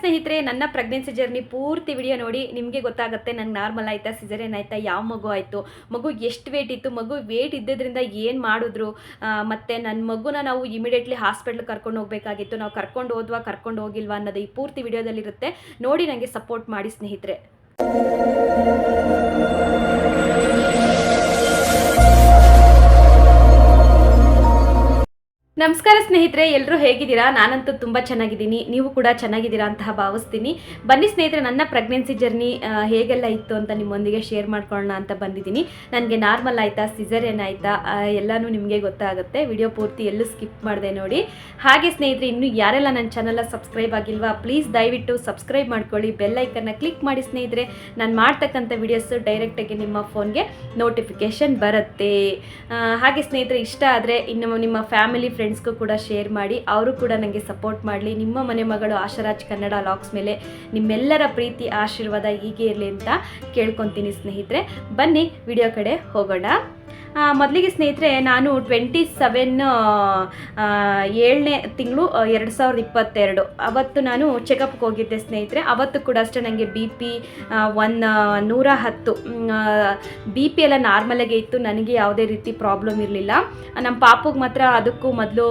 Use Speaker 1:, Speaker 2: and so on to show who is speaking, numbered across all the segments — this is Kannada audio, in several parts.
Speaker 1: ಸ್ನೇಹಿತರೆ, ನನ್ನ ಪ್ರೆಗ್ನೆನ್ಸಿ ಜರ್ನಿ ಪೂರ್ತಿ ವಿಡಿಯೋ ನೋಡಿ ನಿಮಗೆ ಗೊತ್ತಾಗುತ್ತೆ. ನಂಗೆ ನಾರ್ಮಲ್ ಆಯಿತಾ ಸಿಜರೇನ್ ಆಯಿತಾ, ಯಾವ ಮಗು ಆಯಿತು, ಮಗು ಎಷ್ಟು ವೇಟ್ ಇತ್ತು, ಮಗು ವೇಟ್ ಇದ್ದಿದ್ದರಿಂದ ಏನು ಮಾಡಿದ್ರು ಮತ್ತು ನನ್ನ ಮಗುನ ನಾವು ಇಮಿಡಿಯೇಟ್ಲಿ ಹಾಸ್ಪಿಟ್ಲ್ ಕರ್ಕೊಂಡು ಹೋಗಬೇಕಾಗಿತ್ತು. ನಾವು ಕರ್ಕೊಂಡು ಹೋದ್ವಾ, ಕರ್ಕೊಂಡು ಹೋಗಿಲ್ವಾ ಅನ್ನೋದು ಈ ಪೂರ್ತಿ ವಿಡಿಯೋದಲ್ಲಿರುತ್ತೆ ನೋಡಿ ನನಗೆ ಸಪೋರ್ಟ್ ಮಾಡಿ ಸ್ನೇಹಿತರೆ. ನಮಸ್ಕಾರ ಸ್ನೇಹಿತರೆ ಎಲ್ಲರೂ ಹೇಗಿದ್ದೀರಾ? ನಾನಂತೂ ತುಂಬ ಚೆನ್ನಾಗಿದ್ದೀನಿ. ನೀವು ಕೂಡ ಚೆನ್ನಾಗಿದ್ದೀರಾ ಅಂತ ಭಾವಿಸ್ತೀನಿ. ಬನ್ನಿ ಸ್ನೇಹಿತರೆ, ನನ್ನ ಪ್ರೆಗ್ನೆನ್ಸಿ ಜರ್ನಿ ಹೇಗೆಲ್ಲ ಇತ್ತು ಅಂತ ನಿಮ್ಮೊಂದಿಗೆ ಶೇರ್ ಮಾಡ್ಕೊಳ್ಳೋಣ ಅಂತ ಬಂದಿದ್ದೀನಿ. ನನಗೆ ನಾರ್ಮಲ್ ಆಯಿತಾ? ಸಿಸರೇನ್ ಆಯಿತಾ? ಎಲ್ಲನೂ ನಿಮಗೆ ಗೊತ್ತಾಗುತ್ತೆ. ವಿಡಿಯೋ ಪೂರ್ತಿ ಎಲ್ಲೂ ಸ್ಕಿಪ್ ಮಾಡಿದೆ ನೋಡಿ. ಹಾಗೆ ಸ್ನೇಹಿತರೆ, ಇನ್ನೂ ಯಾರೆಲ್ಲ ನನ್ನ ಚಾನಲ್ನ ಸಬ್ಸ್ಕ್ರೈಬ್ ಆಗಿಲ್ವಾ ಪ್ಲೀಸ್ ದಯವಿಟ್ಟು ಸಬ್ಸ್ಕ್ರೈಬ್ ಮಾಡ್ಕೊಳ್ಳಿ. ಬೆಲ್ಲೈಕನ್ನ ಕ್ಲಿಕ್ ಮಾಡಿ ಸ್ನೇಹಿತರೆ. ನಾನು ಮಾಡ್ತಕ್ಕಂಥ ವಿಡಿಯೋಸು ಡೈರೆಕ್ಟಾಗಿ ನಿಮ್ಮ ಫೋನ್ಗೆ ನೋಟಿಫಿಕೇಷನ್ ಬರುತ್ತೆ. ಹಾಗೆ ಸ್ನೇಹಿತರೆ, ಇಷ್ಟ ಆದರೆ ಇನ್ನು ನಿಮ್ಮ ಫ್ಯಾಮಿಲಿ ಫ್ರೆಂಡ್ಸ್ಗೂ ಕೂಡ ಶೇರ್ ಮಾಡಿ, ಅವರು ಕೂಡ ನನಗೆ ಸಪೋರ್ಟ್ ಮಾಡಲಿ. ನಿಮ್ಮ ಮನೆ ಮಗಳು ಆಶರಾಜ್ ಕನ್ನಡ ಲಾಕ್ಸ್ ಮೇಲೆ ನಿಮ್ಮೆಲ್ಲರ ಪ್ರೀತಿ, ಆಶೀರ್ವಾದ ಹೀಗೆ ಇರಲಿ ಅಂತ ಕೇಳ್ಕೊತೀನಿ ಸ್ನೇಹಿತರೆ. ಬನ್ನಿ ವಿಡಿಯೋ ಕಡೆ ಹೋಗೋಣ. ಮೊದಲಿಗೆ ಸ್ನೇಹಿತರೆ, ನಾನು ಟ್ವೆಂಟಿ ಸೆವೆನ್ ಏಳನೇ ತಿಂಗಳು ಎರಡು ಸಾವಿರದ ಇಪ್ಪತ್ತೆರಡು. ಅವತ್ತು ನಾನು ಚೆಕಪ್ಗೆ ಹೋಗಿದ್ದೆ ಸ್ನೇಹಿತರೆ. ಅವತ್ತು ಕೂಡ ಅಷ್ಟೇ ನನಗೆ ಬಿ ಪಿ ಒನ್ ನೂರ ಹತ್ತು. ಬಿ ಪಿ ಎಲ್ಲ ನಾರ್ಮಲಾಗೆ ಇತ್ತು. ನನಗೆ ಯಾವುದೇ ರೀತಿ ಪ್ರಾಬ್ಲಮ್ ಇರಲಿಲ್ಲ. ನಮ್ಮ ಪಾಪಗೆ ಮಾತ್ರ ಅದಕ್ಕೂ ಮೊದಲು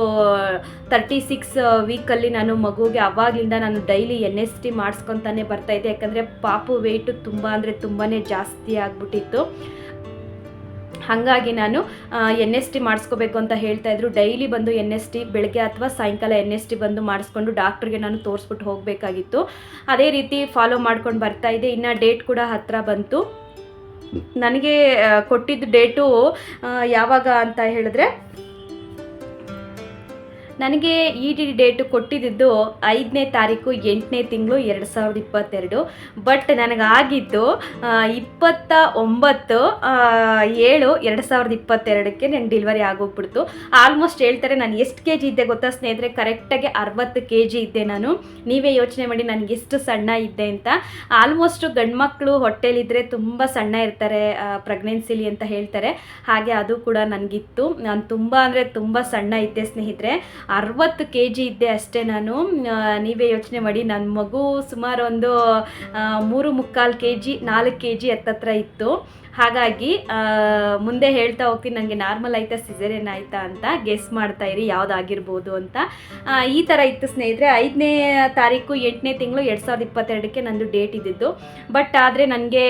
Speaker 1: ತರ್ಟಿ ಸಿಕ್ಸ್ ವೀಕಲ್ಲಿ ನಾನು ಮಗುಗೆ ಅವಾಗಿಂದ ನಾನು ಡೈಲಿ ಎನ್ ಎಸ್ ಟಿ ಮಾಡಿಸ್ಕೊತಾನೆ ಬರ್ತಾಯಿದ್ದೆ ಯಾಕಂದರೆ ಪಾಪು ವೆಯ್ಟು ತುಂಬ ಅಂದರೆ ತುಂಬಾ ಜಾಸ್ತಿ ಆಗಿಬಿಟ್ಟಿತ್ತು. ಹಾಗಾಗಿ ನಾನು ಎನ್ ಎಸ್ ಟಿ ಮಾಡಿಸ್ಕೋಬೇಕು ಅಂತ ಹೇಳ್ತಾ ಇದ್ರು. ಡೈಲಿ ಬಂದು ಎನ್ ಎಸ್ ಟಿ ಬೆಳಗ್ಗೆ ಅಥವಾ ಸಾಯಂಕಾಲ ಎನ್ ಎಸ್ ಟಿ ಬಂದು ಮಾಡಿಸ್ಕೊಂಡು ಡಾಕ್ಟ್ರಿಗೆ ನಾನು ತೋರಿಸ್ಬಿಟ್ಟು ಹೋಗಬೇಕಾಗಿತ್ತು. ಅದೇ ರೀತಿ ಫಾಲೋ ಮಾಡ್ಕೊಂಡು ಬರ್ತಾ ಇದೆ ಇನ್ನು ಡೇಟ್ ಕೂಡ ಹತ್ತಿರ ಬಂತು. ನನಗೆ ಕೊಟ್ಟಿದ್ದ ಡೇಟು ಯಾವಾಗ ಅಂತ ಹೇಳಿದ್ರೆ ನನಗೆ ಇ ಡಿ ಡೇಟು ಕೊಟ್ಟಿದ್ದು ಐದನೇ ತಾರೀಕು, ಎಂಟನೇ ತಿಂಗಳು ಎರಡು ಸಾವಿರದ ಇಪ್ಪತ್ತೆರಡು. ಬಟ್ ನನಗಾಗಿದ್ದು ಇಪ್ಪತ್ತ ಒಂಬತ್ತು ಏಳು ಎರಡು ಸಾವಿರದ ಇಪ್ಪತ್ತೆರಡಕ್ಕೆ ನಾನು ಡೆಲಿವರಿ ಆಗೋಗ್ಬಿಡ್ತು. ಆಲ್ಮೋಸ್ಟ್ ಹೇಳ್ತಾರೆ, ನಾನು ಎಷ್ಟು ಕೆ ಜಿ ಇದ್ದೆ ಗೊತ್ತಾ ಸ್ನೇಹಿತರೆ? ಕರೆಕ್ಟಾಗಿ ಅರವತ್ತು ಕೆ ಜಿ ಇದ್ದೆ ನಾನು. ನೀವೇ ಯೋಚನೆ ಮಾಡಿ ನನಗೆ ಎಷ್ಟು ಸಣ್ಣ ಇದ್ದೆ ಅಂತ. ಆಲ್ಮೋಸ್ಟ್ ಗಂಡ್ಮಕ್ಳು ಹೊಟ್ಟೆಲಿದ್ದರೆ ತುಂಬ ಸಣ್ಣ ಇರ್ತಾರೆ ಪ್ರೆಗ್ನೆನ್ಸಿಲಿ ಅಂತ ಹೇಳ್ತಾರೆ. ಹಾಗೆ ಅದು ಕೂಡ ನನಗಿತ್ತು. ನಾನು ತುಂಬ ಅಂದರೆ ತುಂಬ ಸಣ್ಣ ಇದ್ದೆ ಸ್ನೇಹಿತರೆ. ಅರವತ್ತು ಕೆ ಜಿ ಇದ್ದೆ ಅಷ್ಟೇ ನಾನು. ನೀವೇ ಯೋಚನೆ ಮಾಡಿ ನನ್ನ ಮಗು ಸುಮಾರು ಒಂದು ಮೂರು ಮುಕ್ಕಾಲು ಕೆ ಜಿ ನಾಲ್ಕು ಕೆ ಜಿ ಹತ್ತತ್ರ ಇತ್ತು. ಹಾಗಾಗಿ ಮುಂದೆ ಹೇಳ್ತಾ ಹೋಗ್ತೀನಿ ನನಗೆ ನಾರ್ಮಲ್ ಆಯ್ತಾ ಸಿಸರೇನ್ ಆಯ್ತಾ ಅಂತ ಗೆಸ್ ಮಾಡ್ತಾ ಇರಿ, ಯಾವುದಾಗಿರ್ಬೋದು ಅಂತ. ಈ ಥರ ಇತ್ತು ಸ್ನೇಹಿತರೆ, ಐದನೇ ತಾರೀಕು, ಎಂಟನೇ ತಿಂಗಳು ಎರಡು ಸಾವಿರದ ಇಪ್ಪತ್ತೆರಡಕ್ಕೆ ನಂದು ಡೇಟ್ ಇದ್ದಿದ್ದು. ಬಟ್ ಆದರೆ ನನಗೆ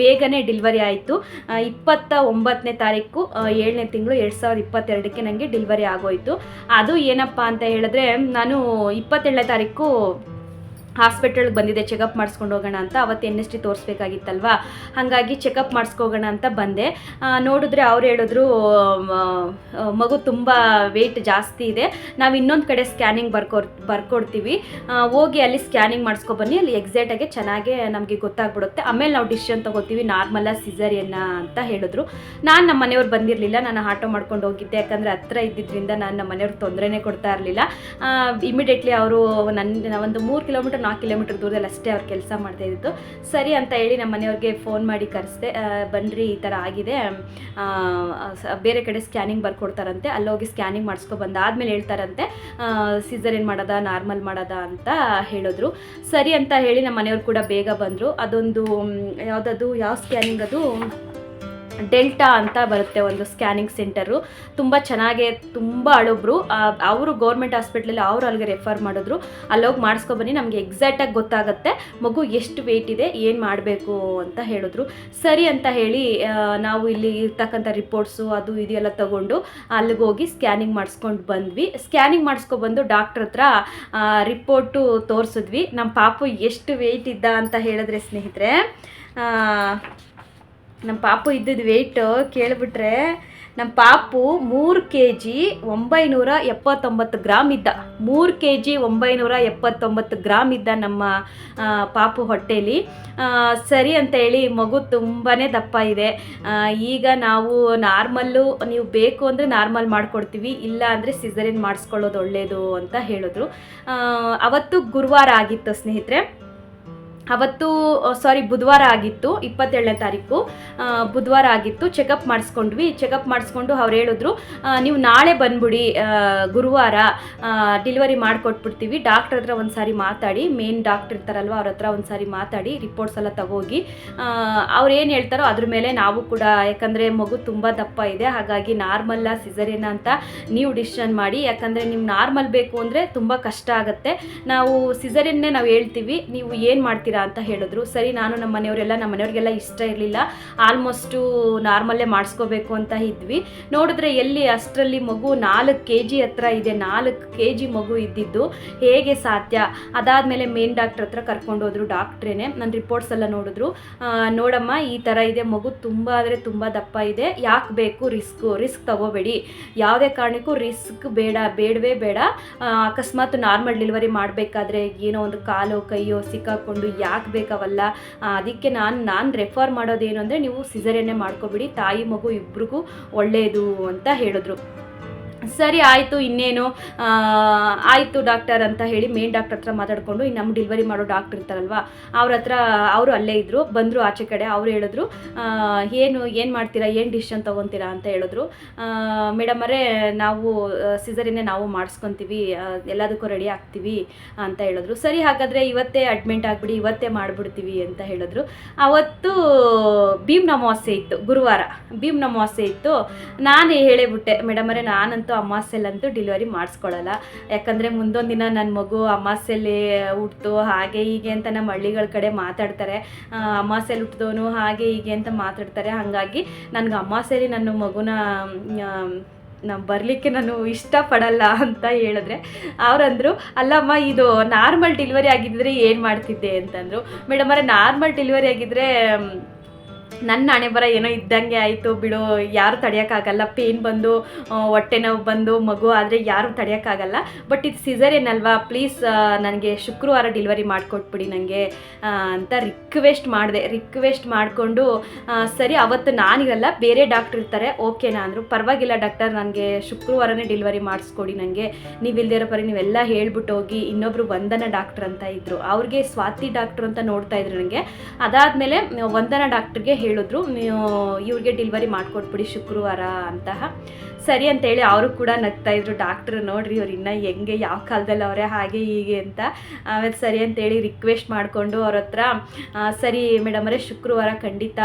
Speaker 1: ಬೇಗನೆ ಡಿಲ್ವರಿ ಆಯಿತು. ಇಪ್ಪತ್ತ ಒಂಬತ್ತನೇ ತಾರೀಕು ಏಳನೇ ತಿಂಗಳು ಎರಡು ಸಾವಿರದ ಇಪ್ಪತ್ತೆರಡಕ್ಕೆ ನನಗೆ ಡೆಲಿವರಿ ಆಗೋಯಿತು. ಅದು ಏನಪ್ಪ ಅಂತ ಹೇಳಿದ್ರೆ, ನಾನು ಇಪ್ಪತ್ತೇಳನೇ ತಾರೀಕು ಹಾಸ್ಪಿಟಲ್ಗೆ ಬಂದಿದೆ, ಚೆಕಪ್ ಮಾಡಿಸ್ಕೊಂಡು ಹೋಗೋಣ ಅಂತ. ಅವತ್ತು ಎನ್ ಎಸ್ ಟಿ ತೋರಿಸ್ಬೇಕಾಗಿತ್ತಲ್ವಾ? ಹಾಗಾಗಿ ಚೆಕಪ್ ಮಾಡಿಸ್ಕೋಗೋಣ ಅಂತ ಬಂದೆ. ನೋಡಿದ್ರೆ ಅವ್ರು ಹೇಳಿದ್ರು ಮಗು ತುಂಬ ವೆಯ್ಟ್ ಜಾಸ್ತಿ ಇದೆ. ನಾವು ಇನ್ನೊಂದು ಕಡೆ ಸ್ಕ್ಯಾನಿಂಗ್ ಬರ್ಕೊ ಬರ್ಕೊಡ್ತೀವಿ. ಹೋಗಿ ಅಲ್ಲಿ ಸ್ಕ್ಯಾನಿಂಗ್ ಮಾಡಿಸ್ಕೊಬನ್ನಿ ಅಲ್ಲಿ ಎಕ್ಸಾಕ್ಟಾಗಿ ಚೆನ್ನಾಗೆ ನಮಗೆ ಗೊತ್ತಾಗ್ಬಿಡುತ್ತೆ. ಆಮೇಲೆ ನಾವು ಡಿಸಿಷನ್ ತೊಗೋತೀವಿ ನಾರ್ಮಲ್ಲ ಸಿಸರಿಯನ್ನ ಅಂತ ಹೇಳಿದ್ರು. ನಾನು ನಮ್ಮ ಮನೆಯವ್ರು ಬಂದಿರಲಿಲ್ಲ. ನಾನು ಆಟೋ ಮಾಡ್ಕೊಂಡು ಹೋಗಿದ್ದೆ. ಯಾಕಂದರೆ ಹತ್ರ ಇದ್ದಿದ್ದರಿಂದ ನಾನು ನಮ್ಮ ಮನೆಯವ್ರಿಗೆ ತೊಂದರೆನೇ ಕೊಡ್ತಾ ಇರಲಿಲ್ಲ. ಇಮಿಡಿಯೇಟ್ಲಿ ಅವರು ನನ್ನ ಒಂದು ಮೂರು ಕಿಲೋಮೀಟರ್ ನಾಲ್ಕು ಕಿಲೋಮೀಟರ್ ದೂರದಲ್ಲಿ ಅಷ್ಟೇ ಅವ್ರು ಕೆಲಸ ಮಾಡ್ತಾ ಇದ್ದಿತ್ತು ಸರಿ ಅಂತ ಹೇಳಿ ನಮ್ಮ ಮನೆಯವ್ರಿಗೆ ಫೋನ್ ಮಾಡಿ ಕರೆಸ್ದೆ ಬನ್ನಿರಿ ಈ ಥರ ಆಗಿದೆ. ಬೇರೆ ಕಡೆ ಸ್ಕ್ಯಾನಿಂಗ್ ಬರ್ಕೊಡ್ತಾರಂತೆ. ಅಲ್ಲೋಗಿ ಸ್ಕ್ಯಾನಿಂಗ್ ಮಾಡಿಸ್ಕೊ ಆದಮೇಲೆ ಹೇಳ್ತಾರಂತೆ ಸೀಸರ್ ಏನು ಮಾಡೋದ? ನಾರ್ಮಲ್ ಮಾಡೋದ? ಅಂತ ಹೇಳಿದ್ರು. ಸರಿ ಅಂತ ಹೇಳಿ ನಮ್ಮ ಮನೆಯವ್ರು ಕೂಡ ಬೇಗ ಬಂದರು. ಅದೊಂದು ಯಾವುದದು? ಯಾವ ಸ್ಕ್ಯಾನಿಂಗ್ ಅದು? ಡೆಲ್ಟಾ ಅಂತ ಬರುತ್ತೆ ಒಂದು ಸ್ಕ್ಯಾನಿಂಗ್ ಸೆಂಟರು. ತುಂಬ ಚೆನ್ನಾಗೆ ತುಂಬ ಅಳೊಬ್ರು ಅವರು ಗೌರ್ಮೆಂಟ್ ಹಾಸ್ಪಿಟ್ಲಲ್ಲಿ ಅವರು ಅಲ್ಲಿಗೆ ರೆಫರ್ ಮಾಡಿದ್ರು. ಅಲ್ಲೋಗಿ ಮಾಡಿಸ್ಕೊಬನ್ನಿ, ನಮಗೆ ಎಕ್ಸಾಕ್ಟಾಗಿ ಗೊತ್ತಾಗುತ್ತೆ. ಮಗು ಎಷ್ಟು ವೆಯ್ಟ್ ಇದೆ, ಏನು ಮಾಡಬೇಕು ಅಂತ ಹೇಳಿದ್ರು. ಸರಿ ಅಂತ ಹೇಳಿ ನಾವು ಇಲ್ಲಿ ಇರ್ತಕ್ಕಂಥ ರಿಪೋರ್ಟ್ಸು ಅದು ಇದು ಎಲ್ಲ ತಗೊಂಡು ಅಲ್ಲಿಗೆ ಹೋಗಿ ಸ್ಕ್ಯಾನಿಂಗ್ ಮಾಡಿಸ್ಕೊಂಡು ಬಂದ್ವಿ. ಸ್ಕ್ಯಾನಿಂಗ್ ಮಾಡಿಸ್ಕೊಬಂದು ಡಾಕ್ಟ್ರ್ ಹತ್ರ ರಿಪೋರ್ಟು ತೋರಿಸಿದ್ವಿ. ನಮ್ಮ ಪಾಪು ಎಷ್ಟು ವೆಯ್ಟ್ ಇದ್ದ ಅಂತ ಹೇಳಿದ್ರೆ ಸ್ನೇಹಿತರೆ ನಮ್ಮ ಪಾಪು ಇದ್ದಿದ್ದು ವೆಯ್ಟು ಕೇಳಿಬಿಟ್ರೆ ನಮ್ಮ ಪಾಪು ಮೂರು ಕೆ ಜಿ ಒಂಬೈನೂರ ಎಪ್ಪತ್ತೊಂಬತ್ತು ಗ್ರಾಮ್ ಇದ್ದ. ಮೂರು ಕೆ ಜಿ ಒಂಬೈನೂರ ಎಪ್ಪತ್ತೊಂಬತ್ತು ಗ್ರಾಮ್ ಇದ್ದ ನಮ್ಮ ಪಾಪು ಹೊಟ್ಟೆಯಲ್ಲಿ ಸರಿ ಅಂತ ಹೇಳಿ ಮಗು ತುಂಬಾ ದಪ್ಪ ಇದೆ. ಈಗ ನಾವು ನಾರ್ಮಲ್ಲು, ನೀವು ಬೇಕು ಅಂದರೆ ನಾರ್ಮಲ್ ಮಾಡಿಕೊಡ್ತೀವಿ, ಇಲ್ಲ ಅಂದರೆ ಸಿಸರಿನ್ ಮಾಡಿಸ್ಕೊಳ್ಳೋದು ಒಳ್ಳೆಯದು ಅಂತ ಹೇಳಿದ್ರು. ಅವತ್ತು ಗುರುವಾರ ಆಗಿತ್ತು ಸ್ನೇಹಿತರೆ. ಅವತ್ತು ಸಾರಿ ಬುಧವಾರ ಆಗಿತ್ತು, ಇಪ್ಪತ್ತೇಳನೇ ತಾರೀಕು. ಬುಧವಾರ ಆಗಿತ್ತು ಚೆಕಪ್ ಮಾಡಿಸ್ಕೊಂಡ್ವಿ. ಚೆಕಪ್ ಮಾಡಿಸ್ಕೊಂಡು ಅವ್ರು ಹೇಳಿದ್ರು ನೀವು ನಾಳೆ ಬಂದ್ಬಿಡಿ ಗುರುವಾರ ಡಿಲಿವರಿ ಮಾಡಿಕೊಟ್ಬಿಡ್ತೀವಿ. ಡಾಕ್ಟ್ರ್ ಹತ್ರ ಒಂದು ಸಾರಿ ಮಾತಾಡಿ ಮೇನ್ ಡಾಕ್ಟ್ರ್ ಇರ್ತಾರಲ್ವ, ಅವ್ರ ಹತ್ರ ಒಂದು ಸಾರಿ ಮಾತಾಡಿ ರಿಪೋರ್ಟ್ಸ್ ಎಲ್ಲ ತಗೋಗಿ. ಅವ್ರು ಏನು ಹೇಳ್ತಾರೋ ಅದ್ರ ಮೇಲೆ ನಾವು ಕೂಡ, ಯಾಕಂದರೆ ಮಗು ತುಂಬ ದಪ್ಪ ಇದೆ, ಹಾಗಾಗಿ ನಾರ್ಮಲ್ಲ ಸಿಸರಿನ ಅಂತ ನೀವು ಡಿಸಿಷನ್ ಮಾಡಿ. ಯಾಕಂದರೆ ನೀವು ನಾರ್ಮಲ್ ಬೇಕು ಅಂದರೆ ತುಂಬ ಕಷ್ಟ ಆಗುತ್ತೆ. ನಾವು ಸಿಸರಿನ್ನೇ ನಾವು ಹೇಳ್ತೀವಿ, ನೀವು ಏನು ಮಾಡ್ತೀರಾ ಅಂತ ಹೇಳಿದ್ರು. ಸರಿ, ನಾನು ನಮ್ಮ ಮನೆಯವರೆಲ್ಲ, ನಮ್ಮ ಮನೆಯವ್ರಿಗೆಲ್ಲ ಇಷ್ಟ ಇರಲಿಲ್ಲ. ಆಲ್ಮೋಸ್ಟು ನಾರ್ಮಲ್ಲೇ ಮಾಡಿಸ್ಕೋಬೇಕು ಅಂತ ಇದ್ವಿ. ನೋಡಿದ್ರೆ ಎಲ್ಲಿ ಅಷ್ಟರಲ್ಲಿ ಮಗು ನಾಲ್ಕು ಕೆ ಜಿ ಹತ್ರ ಇದೆ. ನಾಲ್ಕು ಕೆ ಜಿ ಮಗು ಇದ್ದಿದ್ದು. ಹೇಗೆ ಸಾಧ್ಯ? ಅದಾದಮೇಲೆ ಮೇನ್ ಡಾಕ್ಟ್ರ್ ಹತ್ರ ಕರ್ಕೊಂಡೋದ್ರು ಡಾಕ್ಟ್ರೇನೆ. ನನ್ನ ರಿಪೋರ್ಟ್ಸ್ ಎಲ್ಲ ನೋಡಿದ್ರು. ನೋಡಮ್ಮ, ಈ ಥರ ಇದೆ. ಮಗು ತುಂಬ ಅಂದರೆ ತುಂಬ ದಪ್ಪ ಇದೆ. ಯಾಕೆ ಬೇಕು? ರಿಸ್ಕು ರಿಸ್ಕ್ ತಗೋಬೇಡಿ. ಯಾವುದೇ ಕಾರಣಕ್ಕೂ ರಿಸ್ಕ್ ಬೇಡ, ಬೇಡವೇ ಬೇಡ. ಅಕಸ್ಮಾತ್ ನಾರ್ಮಲ್ ಡೆಲಿವರಿ ಮಾಡಬೇಕಾದ್ರೆ ಏನೋ ಒಂದು ಕಾಲು, ಕೈಯೋ ಸಿಕ್ಕಾಕೊಂಡು ಯಾಕೆ ಅದಕ್ಕೆ ನಾನು ನಾನು ರೆಫರ್ ಮಾಡೋದೇನು ಅಂದರೆ ನೀವು ಸಿಸರೇನೆ ಮಾಡ್ಕೊಬಿಡಿ, ತಾಯಿ ಮಗು ಇಬ್ಬರಿಗೂ ಒಳ್ಳೆಯದು ಅಂತ ಹೇಳಿದ್ರು. ಸರಿ, ಆಯಿತು, ಇನ್ನೇನು ಆಯಿತು ಡಾಕ್ಟರ್ ಅಂತ ಹೇಳಿ ಮೇನ್ ಡಾಕ್ಟರ್ ಹತ್ರ ಮಾತಾಡಿಕೊಂಡು, ಇನ್ನು ನಮ್ಮ ಡೆಲಿವರಿ ಮಾಡೋ ಡಾಕ್ಟರ್ ಇರ್ತಾರಲ್ವ, ಅವ್ರ ಹತ್ರ ಅವರು ಅಲ್ಲೇ ಇದ್ದರು ಬಂದರು ಆಚೆ ಕಡೆ, ಅವ್ರು ಹೇಳಿದ್ರು ಏನು ಏನು ಮಾಡ್ತೀರಾ, ಏನು ಡಿಸಿಷನ್ ತೊಗೊತೀರಾ ಅಂತ ಹೇಳಿದ್ರು. ಮೇಡಮರೇ ನಾವು ಸಿಸರಿನೇ ನಾವು ಮಾಡಿಸ್ಕೊತೀವಿ ಎಲ್ಲದಕ್ಕೂ ರೆಡಿ ಆಗ್ತೀವಿ ಅಂತ ಹೇಳಿದ್ರು. ಸರಿ, ಹಾಗಾದರೆ ಇವತ್ತೇ ಅಡ್ಮಿಂಟ್ ಆಗಿಬಿಡಿ, ಇವತ್ತೇ ಮಾಡಿಬಿಡ್ತೀವಿ ಅಂತ ಹೇಳಿದ್ರು. ಅವತ್ತು ಭೀಮ್ ಅಮಾವಾಸ್ಯೆ ಇತ್ತು, ಗುರುವಾರ ಭೀಮ್ ಅಮಾವಾಸ್ಯೆ ಇತ್ತು. ನಾನು ಹೇಳಿಬಿಟ್ಟೆ ಮೇಡಮರೇ ನಾನಂತೂ ಅಮಾವಾಸ್ಯೆಲ್ಲಂತೂ ಡೆಲಿವರಿ ಮಾಡಿಸ್ಕೊಳ್ಳಲ್ಲ ಯಾಕಂದರೆ ಮುಂದೊಂದು ದಿನ ನನ್ನ ಮಗು ಅಮಾಸ್ಯಲ್ಲಿ ಹುಟ್ತು, ಹಾಗೆ ಹೀಗೆ ಅಂತ ನಮ್ಮ ಹಳ್ಳಿಗಳ ಕಡೆ ಮಾತಾಡ್ತಾರೆ. ಅಮಾಸ್ಯಲ್ಲಿ ಹುಟ್ಟಿದವನು ಹಾಗೆ ಹೀಗೆ ಅಂತ ಮಾತಾಡ್ತಾರೆ. ಹಾಗಾಗಿ ನನಗೆ ಅಮಾಸ್ಯಲ್ಲಿ ನನ್ನ ಮಗುನ ನಾವು ಬರಲಿಕ್ಕೆ ನಾನು ಇಷ್ಟಪಡಲ್ಲ ಅಂತ ಹೇಳಿದ್ರೆ ಅವರಂದರು, ಅಲ್ಲಮ್ಮ, ಇದು ನಾರ್ಮಲ್ ಡೆಲಿವರಿ ಆಗಿದ್ದರೆ ಏನು ಮಾಡ್ತಿದ್ದೆ? ಅಂತಂದರು. ಮೇಡಮ್, ಅವರೇ, ನಾರ್ಮಲ್ ಡೆಲಿವರಿ ಆಗಿದ್ದರೆ ನನ್ನ ಹಣೆ ಬರ ಏನೋ ಇದ್ದಂಗೆ ಆಯಿತು ಬಿಡು, ಯಾರು ತಡೆಯೋಕ್ಕಾಗಲ್ಲ ಪೇನ್ ಬಂದು ಹೊಟ್ಟೆ ನೋವು ಬಂದು, ಮಗು ಆದರೆ ಯಾರು ತಡೆಯೋಕ್ಕಾಗಲ್ಲ ಬಟ್ ಇದು ಸಿಸರ್ ಅಲ್ವಾ ಪ್ಲೀಸ್ ನನಗೆ ಶುಕ್ರವಾರ ಡೆಲಿವರಿ ಮಾಡಿಕೊಟ್ಬಿಡಿ ನನಗೆ ಅಂತ ರಿಕ್ವೆಸ್ಟ್ ಮಾಡಿದೆ. ರಿಕ್ವೆಸ್ಟ್ ಮಾಡಿಕೊಂಡು ಸರಿ, ಅವತ್ತು ನಾನಿರಲ್ಲ, ಬೇರೆ ಡಾಕ್ಟ್ರ್ ಇರ್ತಾರೆ ಓಕೆನಾ ಅಂದರು. ಪರವಾಗಿಲ್ಲ ಡಾಕ್ಟರ್ ನನಗೆ ಶುಕ್ರವಾರನೇ ಡೆಲಿವರಿ ಮಾಡಿಸ್ಕೊಡಿ ನನಗೆ ನೀವು ಇಲ್ದಿರೋ ಪರಿ ನೀವೆಲ್ಲ ಹೇಳ್ಬಿಟ್ಟು ಹೋಗಿ, ಇನ್ನೊಬ್ರು ವಂದನ ಡಾಕ್ಟ್ರ್ ಅಂತ ಇದ್ದರು ಅವ್ರಿಗೆ ಸ್ವಾತಿ ಡಾಕ್ಟ್ರ್ ಅಂತ ನೋಡ್ತಾ ಇದ್ರು ನನಗೆ ಅದಾದಮೇಲೆ, ವಂದನ ಡಾಕ್ಟ್ರಿಗೆ ಹೇಳಿದ್ರು ಇವ್ರಿಗೆ ಡೆಲಿವರಿ ಮಾಡಿಕೊಟ್ಬಿಡಿ ಶುಕ್ರವಾರ ಅಂತಹ. ಸರಿ ಅಂತೇಳಿ ಅವರು ಕೂಡ ನಗ್ತಾ ಇದ್ರು ಡಾಕ್ಟ್ರು ನೋಡ್ರಿ ಅವ್ರು ಇನ್ನೂ ಹೆಂಗೆ, ಯಾವ ಕಾಲದಲ್ಲಿ ಅವರೇ ಹಾಗೆ, ಹೀಗೆ ಅಂತ. ಆಮೇಲೆ ಸರಿ ಅಂತೇಳಿ ರಿಕ್ವೆಸ್ಟ್ ಮಾಡಿಕೊಂಡು ಅವ್ರ ಹತ್ರ ಸರಿ ಮೇಡಮರೇ ಶುಕ್ರವಾರ ಖಂಡಿತ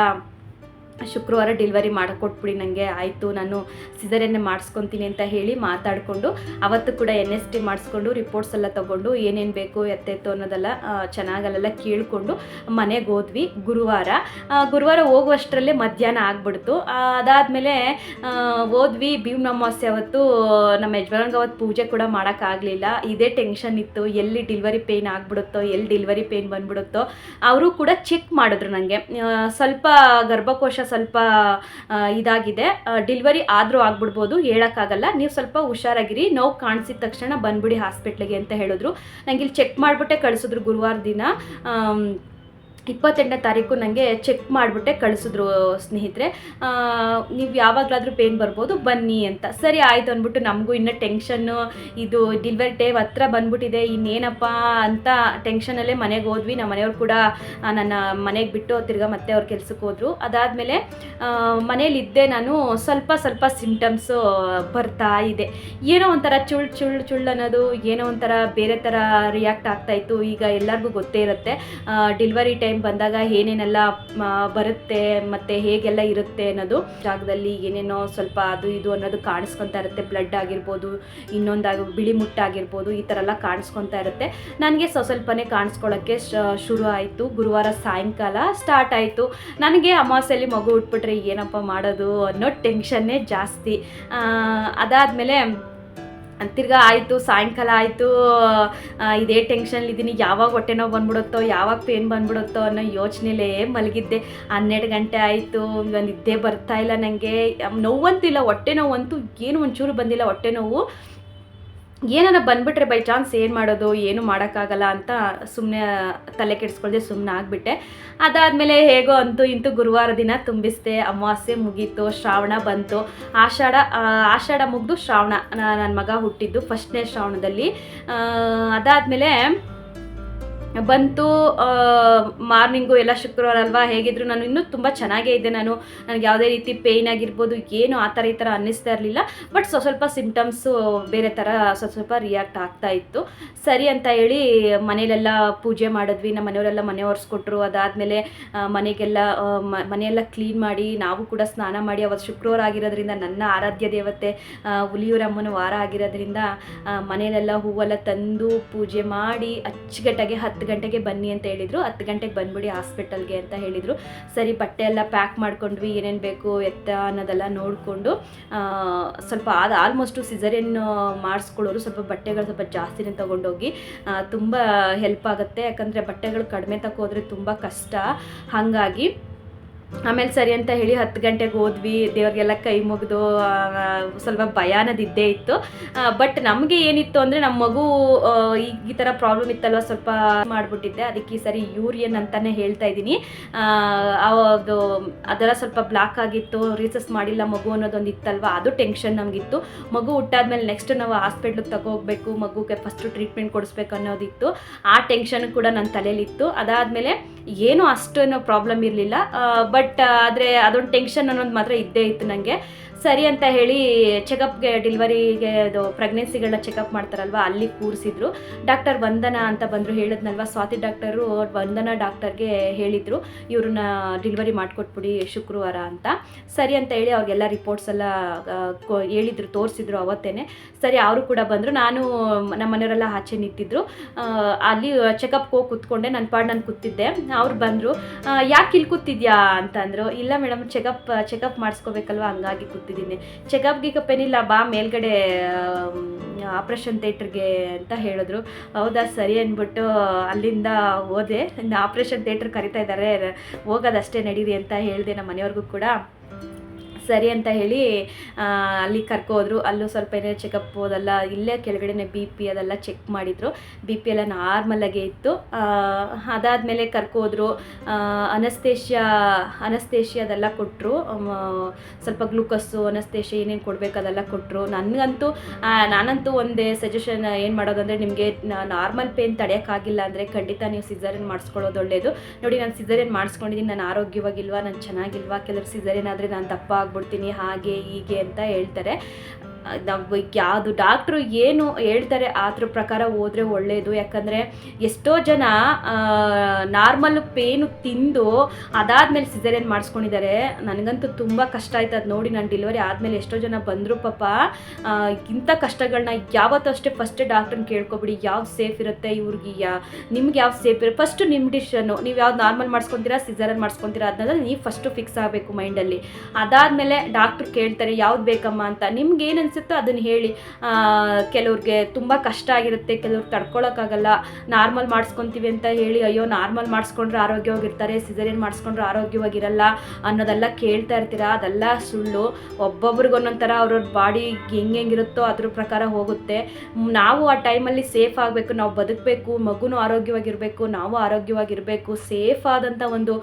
Speaker 1: ಶುಕ್ರವಾರ ಡೆಲಿವರಿ ಮಾಡಿಕೊಟ್ಬಿಡಿ ನನಗೆ ಆಯಿತು, ನಾನು ಸಿಸರನ್ನೇ ಮಾಡಿಸ್ಕೊತೀನಿ ಅಂತ ಹೇಳಿ ಮಾತಾಡಿಕೊಂಡು, ಅವತ್ತು ಕೂಡ ಎನ್ ಎಸ್ ಟಿ ಮಾಡಿಸ್ಕೊಂಡು ರಿಪೋರ್ಟ್ಸ್ ಎಲ್ಲ ತೊಗೊಂಡು, ಏನೇನು ಬೇಕು, ಎತ್ತೆತ್ತು ಅನ್ನೋದೆಲ್ಲ ಚೆನ್ನಾಗಲ್ಲೆಲ್ಲ ಕೇಳಿಕೊಂಡು ಮನೆಗೆ ಹೋದ್ವಿ ಗುರುವಾರ. ಗುರುವಾರ ಹೋಗುವಷ್ಟರಲ್ಲೇ ಮಧ್ಯಾಹ್ನ ಆಗ್ಬಿಡ್ತು. ಅದಾದಮೇಲೆ ಹೋದ್ವಿ ಭೀಮ್ ಅಮಾವಾಸ್ಯೆ ಅವತ್ತು, ನಮ್ಮ ಯಜಮಾನ್ಗೆ ಅವತ್ತು ಪೂಜೆ ಕೂಡ ಮಾಡೋಕ್ಕಾಗಲಿಲ್ಲ ಇದೇ ಟೆನ್ಷನ್ ಇತ್ತು, ಎಲ್ಲಿ ಡಿಲ್ವರಿ ಪೇಯ್ನ್ ಆಗ್ಬಿಡುತ್ತೋ, ಎಲ್ಲಿ ಡೆಲಿವರಿ ಪೇಯ್ನ್ ಬಂದ್ಬಿಡುತ್ತೋ, ಅವರು ಕೂಡ ಚೆಕ್ ಮಾಡಿದ್ರು ನನಗೆ ಸ್ವಲ್ಪ ಗರ್ಭಕೋಶ ಸ್ವಲ್ಪ ಇದಾಗಿದೆ. ಡೆಲಿವರಿ ಆದರೂ ಆಗ್ಬಿಡ್ಬೋದು, ಹೇಳೋಕ್ಕಾಗಲ್ಲ. ನೀವು ಸ್ವಲ್ಪ ಹುಷಾರಾಗಿರಿ. ನೋವು ಕಾಣಿಸಿದ ತಕ್ಷಣ ಬಂದ್ಬಿಡಿ ಹಾಸ್ಪಿಟ್ಲಿಗೆ ಅಂತ ಹೇಳಿದ್ರು. ನನಗೆ ಇಲ್ಲಿ ಚೆಕ್ ಮಾಡಿಬಿಟ್ಟೆ ಕಳಿಸಿದ್ರು ಗುರುವಾರ ದಿನ. ಇಪ್ಪತ್ತೆಂಟನೇ ತಾರೀಕು ನನಗೆ ಚೆಕ್ ಮಾಡಿಬಿಟ್ಟೆ, ಕಳಿಸಿದ್ರು ಸ್ನೇಹಿತರೆ. ನೀವು ಯಾವಾಗಲಾದರೂ ಪೇನ್ ಬರ್ಬೋದು, ಬನ್ನಿ ಅಂತ. ಸರಿ ಆಯಿತು ಅಂದ್ಬಿಟ್ಟು ನಮಗೂ ಇನ್ನೂ ಟೆನ್ಷನ್ನು ಇದು ಡಿಲ್ವರಿ ಡೇ ಹತ್ರ ಬಂದ್ಬಿಟ್ಟಿದೆ, ಇನ್ನೇನಪ್ಪ ಅಂತ ಟೆನ್ಷನಲ್ಲೇ ಮನೆಗೆ ಹೋದ್ವಿ. ನಮ್ಮ ಮನೆಯವ್ರು ಕೂಡ ನನ್ನ ಮನೆಗೆ ಬಿಟ್ಟು ತಿರ್ಗಾ ಮತ್ತೆ ಅವ್ರ ಕೆಲಸಕ್ಕೆ ಹೋದರು. ಅದಾದಮೇಲೆ ಮನೇಲಿದ್ದೆ ನಾನು, ಸ್ವಲ್ಪ ಸ್ವಲ್ಪ ಸಿಂಟಮ್ಸು ಬರ್ತಾ ಇದೆ. ಏನೋ ಒಂಥರ ಚುಳ್ ಚುಳ್ ಚುಳ್ ಅನ್ನೋದು, ಏನೋ ಒಂಥರ ಬೇರೆ ಥರ ರಿಯಾಕ್ಟ್ ಆಗ್ತಾಯಿತ್ತು ಈಗ ಎಲ್ಲರಿಗೂ ಗೊತ್ತೇ ಇರುತ್ತೆ. ಡಿಲ್ವರಿ ಟೈಮ್ ಬಂದಾಗ ಏನೇನೆಲ್ಲ ಬರುತ್ತೆ ಮತ್ತು ಹೇಗೆಲ್ಲ ಇರುತ್ತೆ ಅನ್ನೋದು ಜಾಗದಲ್ಲಿ ಏನೇನೋ ಸ್ವಲ್ಪ ಅದು ಇದು ಅನ್ನೋದು ಕಾಣಿಸ್ಕೊತಾ ಇರುತ್ತೆ. ಬ್ಲಡ್ ಆಗಿರ್ಬೋದು, ಇನ್ನೊಂದಾಗಿ ಬಿಳಿ ಮುಟ್ಟಾಗಿರ್ಬೋದು ಈ ಥರ ಎಲ್ಲ ಕಾಣಿಸ್ಕೊತಾ ಇರುತ್ತೆ. ನನಗೆ ಸ್ವ ಸ್ವಲ್ಪನೇ ಕಾಣಿಸ್ಕೊಳ್ಳೋಕ್ಕೆ ಶುರು ಆಯಿತು. ಗುರುವಾರ ಸಾಯಂಕಾಲ ಸ್ಟಾರ್ಟ್ ಆಯಿತು. ನನಗೆ ಅಮಾವಾಸ್ಯೆಯಲ್ಲಿ ಮಗು ಉಟ್ಬಿಟ್ರೆ ಏನಪ್ಪ ಮಾಡೋದು ಅನ್ನೋ ಟೆನ್ಷನ್ನೇ ಜಾಸ್ತಿ. ಅದಾದಮೇಲೆ ತಿರ್ಗಾ ಆಯಿತು, ಸಾಯಂಕಾಲ ಆಯಿತು ಇದೇ ಟೆನ್ಷನ್ಲಿದ್ದೀನಿ ಯಾವಾಗ ಹೊಟ್ಟೆ ನೋವು ಬಂದ್ಬಿಡುತ್ತೋ, ಯಾವಾಗ ಪೇನ್ ಬಂದ್ಬಿಡುತ್ತೋ ಅನ್ನೋ ಯೋಚನೆಲೇ ಮಲಗಿದ್ದೆ. ಹನ್ನೆರಡು ಗಂಟೆ ಆಯಿತು ನಿದ್ದೆ ಬರ್ತಾ ಇಲ್ಲ ನನಗೆ ನೋವಂತಿಲ್ಲ ಹೊಟ್ಟೆ ನೋವಂತೂ ಏನು ಒಂಚೂರು ಬಂದಿಲ್ಲ, ಹೊಟ್ಟೆ ನೋವು. ಏನಾರ ಬಂದ್ಬಿಟ್ರೆ ಬೈ ಚಾನ್ಸ್ ಏನು ಮಾಡೋದು, ಏನು ಮಾಡೋಕ್ಕಾಗಲ್ಲ ಅಂತ ಸುಮ್ಮನೆ ತಲೆ ಕೆಡಿಸ್ಕೊಳ್ದೆ ಸುಮ್ಮನೆ ಆಗಿಬಿಟ್ಟೆ. ಅದಾದಮೇಲೆ ಹೇಗೋ ಅಂತೂ ಇಂತೂ ಗುರುವಾರ ದಿನ ತುಂಬಿಸ್ದೆ, ಅಮಾವಾಸ್ಯೆ ಮುಗೀತು, ಶ್ರಾವಣ ಬಂತು. ಆಷಾಢ ಆಷಾಢ ಮುಗಿದು ಶ್ರಾವಣ ನನ್ನ ಮಗ ಹುಟ್ಟಿದ್ದು ಫಸ್ಟ್ನೇ ಶ್ರಾವಣದಲ್ಲಿ. ಅದಾದಮೇಲೆ ಬಂತು ಮಾರ್ನಿಂಗು ಎಲ್ಲ ಶುಕ್ರವಾರ ಅಲ್ವಾ? ಹೇಗಿದ್ರು ನಾನು ಇನ್ನೂ ತುಂಬ ಚೆನ್ನಾಗೇ ಇದ್ದೆ ನಾನು. ನನಗೆ ಯಾವುದೇ ರೀತಿ ಪೇಯ್ನ್ ಆಗಿರ್ಬೋದು, ಏನು ಆ ಥರ ಈ ಥರ ಅನ್ನಿಸ್ತಾ ಇರಲಿಲ್ಲ. ಬಟ್ ಸ್ವಲ್ಪ ಸ್ವಲ್ಪ ಬೇರೆ ಥರ ಸ್ವಲ್ಪ ಸ್ವಲ್ಪ ರಿಯಾಕ್ಟ್ ಆಗ್ತಾ ಇತ್ತು. ಸರಿ ಅಂತ ಹೇಳಿ ಮನೆಯಲ್ಲೆಲ್ಲ ಪೂಜೆ ಮಾಡಿದ್ವಿ. ನಮ್ಮ ಮನೆಯವರೆಲ್ಲ ಮನೆ ಒರೆಸ್ಕೊಟ್ರು. ಅದಾದಮೇಲೆ ಮನೆಗೆಲ್ಲ ಮನೆಯೆಲ್ಲ ಕ್ಲೀನ್ ಮಾಡಿ ನಾವು ಕೂಡ ಸ್ನಾನ ಮಾಡಿ ಅವತ್ತು ಶುಕ್ರವಾರ ಆಗಿರೋದ್ರಿಂದ ನನ್ನ ಆರಾಧ್ಯ ದೇವತೆ ಹುಲಿಯೂರಮ್ಮನ ವಾರ ಆಗಿರೋದ್ರಿಂದ ಮನೆಯಲ್ಲೆಲ್ಲ ಹೂವೆಲ್ಲ ತಂದು ಪೂಜೆ ಮಾಡಿ ಅಚ್ಚುಕಟ್ಟಾಗಿ ಹತ್ತು ಗಂಟೆಗೆ ಬನ್ನಿ ಅಂತ ಹೇಳಿದರು. ಹತ್ತು ಗಂಟೆಗೆ ಬಂದ್ಬಿಡಿ ಹಾಸ್ಪಿಟಲ್ಗೆ ಅಂತ ಹೇಳಿದರು. ಸರಿ, ಬಟ್ಟೆ ಎಲ್ಲ ಪ್ಯಾಕ್ ಮಾಡ್ಕೊಂಡ್ವಿ, ಏನೇನು ಬೇಕು, ಎತ್ತ ಅನ್ನೋದೆಲ್ಲ ನೋಡಿಕೊಂಡು ಸ್ವಲ್ಪ ಅದು ಆಲ್ಮೋಸ್ಟು ಸಿಸರಿಯನ್ ಮಾಡಿಸ್ಕೊಳ್ಳೋರು ಸ್ವಲ್ಪ ಬಟ್ಟೆಗಳು ಸ್ವಲ್ಪ ಜಾಸ್ತಿನೇ ತೊಗೊಂಡೋಗಿ ತುಂಬ ಹೆಲ್ಪ್ ಆಗುತ್ತೆ. ಯಾಕಂದರೆ ಬಟ್ಟೆಗಳು ಕಡಿಮೆ ತಕ್ಕೋದ್ರೆ ತುಂಬ ಕಷ್ಟ. ಹಾಗಾಗಿ ಆಮೇಲೆ ಸರಿ ಅಂತ ಹೇಳಿ ಹತ್ತು ಗಂಟೆಗೆ ಹೋದ್ವಿ. ದೇವ್ರಿಗೆಲ್ಲ ಕೈ ಮುಗಿದು ಸ್ವಲ್ಪ ಭಯ ಅನ್ನೋದಿದ್ದೇ ಇತ್ತು. ಬಟ್ ನಮಗೆ ಏನಿತ್ತು ಅಂದರೆ ನಮ್ಮ ಮಗು ಈ ಥರ ಪ್ರಾಬ್ಲಮ್ ಇತ್ತಲ್ವ ಸ್ವಲ್ಪ ಮಾಡಿಬಿಟ್ಟಿದ್ದೆ. ಅದಕ್ಕೆ ಈ ಸರಿ ಯೂರಿಯನ್ ಅಂತಲೇ ಹೇಳ್ತಾ ಇದ್ದೀನಿ. ಅದು ಅದೆಲ್ಲ ಸ್ವಲ್ಪ ಬ್ಲಾಕ್ ಆಗಿತ್ತು ರೀಸಸ್ ಮಾಡಿಲ್ಲ ಮಗು ಅನ್ನೋದೊಂದು ಇತ್ತಲ್ವ? ಅದು ಟೆನ್ಷನ್ ನಮಗಿತ್ತು. ಮಗು ಹುಟ್ಟಾದ್ಮೇಲೆ ನೆಕ್ಸ್ಟ್ ನಾವು ಹಾಸ್ಪಿಟ್ಲಿಗೆ ತಗೋಗ್ಬೇಕು, ಮಗುಗೆ ಫಸ್ಟು ಟ್ರೀಟ್ಮೆಂಟ್ ಕೊಡಿಸ್ಬೇಕು ಅನ್ನೋದಿತ್ತು. ಆ ಟೆನ್ಷನ್ ಕೂಡ ನನ್ನ ತಲೆಯಲ್ಲಿತ್ತು ಅದಾದಮೇಲೆ ಏನೂ ಅಷ್ಟೇನು ಪ್ರಾಬ್ಲಮ್ ಇರಲಿಲ್ಲ. ಬಟ್ ಆದರೆ ಅದೊಂದು ಟೆನ್ಷನ್ ಅನ್ನೋದು ಮಾತ್ರ ಇದ್ದೇ ಇತ್ತು ನನಗೆ ಸರಿ ಅಂತ ಹೇಳಿ ಚೆಕಪ್ಗೆ ಡೆಲಿವರಿಗೆ ಅದು ಪ್ರೆಗ್ನೆನ್ಸಿಗಳನ್ನ ಚೆಕಪ್ ಮಾಡ್ತಾರಲ್ವ, ಅಲ್ಲಿ ಕೂರಿಸಿದ್ರು. ಡಾಕ್ಟರ್ ವಂದನಾ ಅಂತ ಬಂದರು, ಹೇಳಿದ್ನಲ್ವ, ಸ್ವಾತಿ ಡಾಕ್ಟರು ವಂದನಾ ಡಾಕ್ಟರ್ಗೆ ಹೇಳಿದರು, ಇವ್ರನ್ನ ಡೆಲಿವರಿ ಮಾಡಿಕೊಟ್ಬಿಡಿ ಶುಕ್ರವಾರ ಅಂತ. ಸರಿ ಅಂತ ಹೇಳಿ ಅವ್ರಿಗೆಲ್ಲ ರಿಪೋರ್ಟ್ಸ್ ಎಲ್ಲ ಹೇಳಿದ್ರು, ತೋರಿಸಿದ್ರು ಅವತ್ತೇನೆ. ಸರಿ, ಅವರು ಕೂಡ ಬಂದರು. ನಾನು ನಮ್ಮ ಮನೆಯವರೆಲ್ಲ ಆಚೆ ನಿಂತಿದ್ರು. ಅಲ್ಲಿ ಚೆಕಪ್ಗೆ ಹೋಗಿ ಕೂತ್ಕೊಂಡೆ ನನ್ನ ಪಾಡ್ ನಾನು ಕೂತಿದ್ದೆ. ಅವ್ರು ಬಂದರು ಯಾಕೆ ಇಲ್ಲಿ ಕೂತಿದ್ಯಾ? ಅಂತಂದರು. ಇಲ್ಲ ಮೇಡಮ್ ಚೆಕಪ್ ಚೆಕಪ್ ಮಾಡಿಸ್ಕೋಬೇಕಲ್ವ, ಹಂಗಾಗಿ ಕೂತಿದ್ದೀನಿ ಚೆಕಪ್ ಗಿಕಪ್ ಏನಿಲ್ಲ, ಬಾ ಮೇಲ್ಗಡೆ ಆಪ್ರೇಷನ್ ಥೇಟ್ರಿಗೆ ಅಂತ ಹೇಳಿದ್ರು. ಹೌದಾ, ಸರಿ ಅಂದ್ಬಿಟ್ಟು, ಅಲ್ಲಿಂದ ಹೋದೆ. ಆಪ್ರೇಷನ್ ಥೇಟ್ರ್ ಕರಿತಾ ಇದ್ದಾರೆ. ಹೋಗೋದಷ್ಟೇ ನಡೀರಿ ಅಂತ ಹೇಳಿದೆ ನಮ್ಮ ಮನೆಯವ್ರಿಗೂ ಕೂಡ. ಸರಿ ಅಂತ ಹೇಳಿ ಅಲ್ಲಿ ಕರ್ಕೋದ್ರು. ಅಲ್ಲೂ ಸ್ವಲ್ಪ ಏನೇ ಚೆಕಪ್ ಅದೆಲ್ಲ ಇಲ್ಲೇ ಕೆಳಗಡೆನೆ ಬಿ ಪಿ ಅದೆಲ್ಲ ಚೆಕ್ ಮಾಡಿದರು. ಬಿ ಪಿ ಎಲ್ಲ ನಾರ್ಮಲಾಗೇ ಇತ್ತು. ಅದಾದಮೇಲೆ ಕರ್ಕೋದ್ರು. ಅನಸ್ತೇಷ್ಯಾ ಅದೆಲ್ಲ ಕೊಟ್ಟರು ಸ್ವಲ್ಪ ಗ್ಲೂಕೋಸು ಅನಸ್ತೇಷ್ಯ ಏನೇನು ಕೊಡಬೇಕು ಅದೆಲ್ಲ ಕೊಟ್ಟರು ನನಗಂತೂ ನಾನಂತೂ ಒಂದೇ ಸಜೆಷನ್ ಏನು ಮಾಡೋದಂದರೆ ನಿಮಗೆ ನಾರ್ಮಲ್ ಪೇನ್ ತಡೆಯೋಕ್ಕಾಗಿಲ್ಲ ಅಂದರೆ ಖಂಡಿತ ನೀವು ಸಿಸರಿನ್ ಮಾಡಿಸ್ಕೊಳ್ಳೋದು ಒಳ್ಳೆಯದು ನೋಡಿ, ನಾನು ಸಿಸರಿನ್ ಮಾಡಿಸ್ಕೊಂಡಿದ್ದೀನಿ ನಾನು ಆರೋಗ್ಯವಾಗಿಲ್ವಾ? ನಾನು ಚೆನ್ನಾಗಿಲ್ವಾ? ಕೆಲವರು ಸಿಸರಿನ್ ಆದರೆ ನಾನು ದಪ್ಪ ಆಗ್ಬಿಡ್ತೀನಿ ಹಾಗೆ ಹೀಗೆ ಅಂತ ಹೇಳ್ತಾರೆ. ನಾವು ಯಾವುದು ಡಾಕ್ಟ್ರು ಏನು ಹೇಳ್ತಾರೆ ಅದ್ರ ಪ್ರಕಾರ ಹೋದರೆ ಒಳ್ಳೆಯದು ಯಾಕಂದರೆ ಎಷ್ಟೋ ಜನ ನಾರ್ಮಲ್ ಪೇನು ತಿಂದು ಅದಾದಮೇಲೆ ಸಿಸರಿಯನ್ ಮಾಡಿಸ್ಕೊಂಡಿದ್ದಾರೆ. ನನಗಂತೂ ತುಂಬ ಕಷ್ಟ ಆಯ್ತು ಅದು ನೋಡಿ ನಾನು ಡೆಲಿವರಿ ಆದಮೇಲೆ ಎಷ್ಟೋ ಜನ ಬಂದರು ಪಾಪ ಇಂಥ ಕಷ್ಟಗಳನ್ನ ಯಾವತ್ತೂ ಅಷ್ಟೇ ಫಸ್ಟ್ ಡಾಕ್ಟ್ರನ್ನ ಕೇಳ್ಕೊಬಿಡಿ, ಯಾವ್ದು ಸೇಫ್ ಇರುತ್ತೆ ಇವ್ರಿಗೆ, ಯಾ, ನಿಮ್ಗೆ ಯಾವ್ದು ಸೇಫ್ ಇರುತ್ತೆ. ಫಸ್ಟು ನಿಮ್ಮ ಡಿಶನ್ನು ನೀವು ಯಾವ್ದು ನಾರ್ಮಲ್ ಮಾಡಿಸ್ಕೊತೀರಾ ಸಿಸರನ್ ಮಾಡಿಸ್ಕೊತೀರಾ ಅದನ್ನ ನೀವು ಫಸ್ಟು ಫಿಕ್ಸ್ ಆಗಬೇಕು ಮೈಂಡಲ್ಲಿ ಅದಾದಮೇಲೆ ಡಾಕ್ಟ್ರು ಕೇಳ್ತಾರೆ, ಯಾವ್ದು ಬೇಕಮ್ಮ ಅಂತ. ನಿಮ್ಗೆ ಏನು ಅನಿಸುತ್ತೋ ಅದನ್ನು ಹೇಳಿ. ಕೆಲವ್ರಿಗೆ ತುಂಬ ಕಷ್ಟ ಆಗಿರುತ್ತೆ, ಕೆಲವ್ರು ತಡ್ಕೊಳಕ್ಕಾಗಲ್ಲ. ನಾರ್ಮಲ್ ಮಾಡಿಸ್ಕೊತೀವಿ ಅಂತ ಹೇಳಿ, ಅಯ್ಯೋ, ನಾರ್ಮಲ್ ಮಾಡಿಸ್ಕೊಂಡ್ರೆ ಆರೋಗ್ಯವಾಗಿರ್ತಾರೆ, ಸಿಸರಿಯನ್ ಮಾಡಿಸ್ಕೊಂಡ್ರೆ ಆರೋಗ್ಯವಾಗಿರಲ್ಲ ಅನ್ನೋದೆಲ್ಲ ಕೇಳ್ತಾ ಇರ್ತೀರಾ? ಅದೆಲ್ಲ ಸುಳ್ಳು. ಒಬ್ಬೊಬ್ರಿಗೆ ಒಂದೊಂದು ಥರ ಅವ್ರವ್ರ ಬಾಡಿ ಹೆಂಗೆ ಹೆಂಗಿರುತ್ತೋ ಅದ್ರ ಪ್ರಕಾರ ಹೋಗುತ್ತೆ. ನಾವು ಆ ಟೈಮಲ್ಲಿ ಸೇಫ್ ಆಗಬೇಕು, ನಾವು ಬದುಕಬೇಕು, ಮಗುನೂ ಆರೋಗ್ಯವಾಗಿರಬೇಕು, ನಾವು ಆರೋಗ್ಯವಾಗಿರಬೇಕು, ಸೇಫ್ ಆದಂಥ ಒಂದು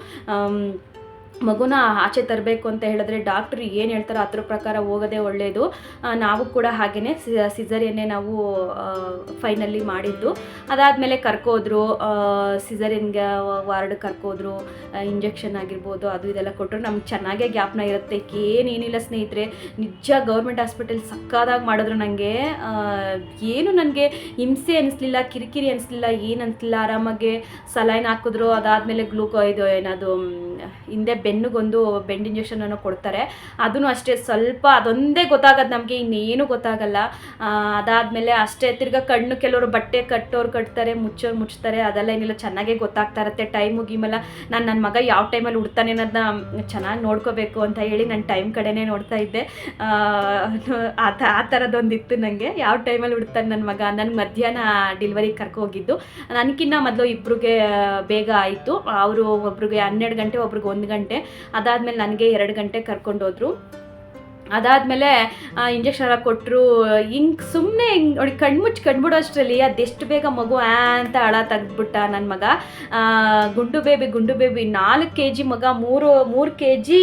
Speaker 1: ಮಗುನ ಆಚೆ ತರಬೇಕು ಅಂತ ಹೇಳಿದ್ರೆ ಡಾಕ್ಟ್ರು ಏನು ಹೇಳ್ತಾರೋ ಅದ್ರ ಪ್ರಕಾರ ಹೋಗೋದೆ ಒಳ್ಳೆಯದು ನಾವು ಕೂಡ ಹಾಗೆಯೇ ಸಿಸರಿಯನ್ನೇ ನಾವು ಫೈನಲ್ಲಿ ಮಾಡಿದ್ದು. ಅದಾದಮೇಲೆ ಕರ್ಕೋದ್ರು ಸಿಸರಿಯನ್ಗೆ ವಾರ್ಡ್ ಕರ್ಕೋದ್ರು ಇಂಜೆಕ್ಷನ್ ಆಗಿರ್ಬೋದು, ಅದು ಇದೆಲ್ಲ ಕೊಟ್ಟರು ನಮ್ಗೆ ಚೆನ್ನಾಗೇ ಗ್ಯಾಪ್ನ ಇರುತ್ತೆ. ಏನೇನಿಲ್ಲ ಸ್ನೇಹಿತರೆ, ನಿಜ ಗೌರ್ಮೆಂಟ್ ಹಾಸ್ಪಿಟಲ್ ಸಕ್ಕಾದಾಗ ಮಾಡಿದ್ರು ನನಗೆ ಏನು ನನಗೆ ಹಿಂಸೆ ಅನಿಸ್ಲಿಲ್ಲ, ಕಿರಿಕಿರಿ ಅನಿಸ್ಲಿಲ್ಲ, ಏನು ಅನಿಸ್ಲಿಲ್ಲ. ಆರಾಮಾಗಿ ಸಲೈನ್ ಹಾಕಿದ್ರು, ಅದಾದಮೇಲೆ ಗ್ಲೂಕೋ ಇದು ಏನದು ಹಿಂದೆ ಹಿಂದೆ ಬೆನ್ನಿಗೊಂದು ಬೆಂಡ್ ಇಂಜೆಕ್ಷನ್ ಅನ್ನು ಕೊಡ್ತಾರೆ. ಅದನ್ನು ಅಷ್ಟೇ ಸ್ವಲ್ಪ ಅದೊಂದೇ ಗೊತ್ತಾಗೋದು ನಮಗೆ ಇನ್ನೇನು ಗೊತ್ತಾಗಲ್ಲ. ಅದಾದಮೇಲೆ ಅಷ್ಟೇ ತಿರ್ಗಾ ಕಣ್ಣು ಕೆಲವರು ಬಟ್ಟೆ ಕಟ್ಟೋರು ಕಟ್ತಾರೆ ಮುಚ್ಚೋರು ಮುಚ್ತಾರೆ ಅದೆಲ್ಲ ಏನಿಲ್ಲ ಚೆನ್ನಾಗೇ ಗೊತ್ತಾಗ್ತಾ ಇರುತ್ತೆ. ಟೈಮ್ ಮುಗಿಮಲ್ಲ ನಾನು ನನ್ನ ಮಗ ಯಾವ ಟೈಮಲ್ಲಿ ಉಡ್ತಾನೆ ಅನ್ನೋದನ್ನ ಚೆನ್ನಾಗಿ ನೋಡ್ಕೋಬೇಕು ಅಂತ ಹೇಳಿ ನಾನು ಟೈಮ್ ಕಡೆನೇ ನೋಡ್ತಾ ಇದ್ದೆ. ಆ, ಆ ಥ- ಆ ನನಗೆ ಯಾವ ಟೈಮಲ್ಲಿ ಉಡ್ತಾನೆ ನನ್ನ ಮಗ? ನನ್ನ ಮಧ್ಯಾಹ್ನ ಡೆಲಿವರಿ ಕರ್ಕೋಗಿದ್ದು. ನನಗಿನ್ನ ಮೊದಲು ಇಬ್ಬರಿಗೆ ಬೇಗ ಆಯಿತು. ಅವರು ಒಬ್ರಿಗೆ ಹನ್ನೆರಡು ಗಂಟೆ ಒಬ್ರಿಗೆ ಒಂದು ಗಂಟೆ. ಅದಾದಮೇಲೆ ನನಗೆ ಎರಡು ಗಂಟೆ ಕರ್ಕೊಂಡೋದ್ರು ಅದಾದಮೇಲೆ ಇಂಜೆಕ್ಷನ್ ಎಲ್ಲ ಕೊಟ್ಟರು ಹಿಂಗೆ ಸುಮ್ಮನೆ ಹಿಂಗೆ, ನೋಡಿ ಕಣ್ಮುಚ್ಚಿ ಕಣ್ಬಿಡೋ ಅಷ್ಟರಲ್ಲಿ ಅದೆಷ್ಟು ಬೇಗ ಮಗು ಆ ಅಂತ ಅಳ ತೆಗ್ದ್ಬಿಟ್ಟ ನನ್ನ ಮಗ. ಗುಂಡು ಬೇಬಿ ಗುಂಡು ಬೇಬಿ, ನಾಲ್ಕು ಕೆ ಜಿ ಮಗ, ಮೂರು ಮೂರು ಕೆ ಜಿ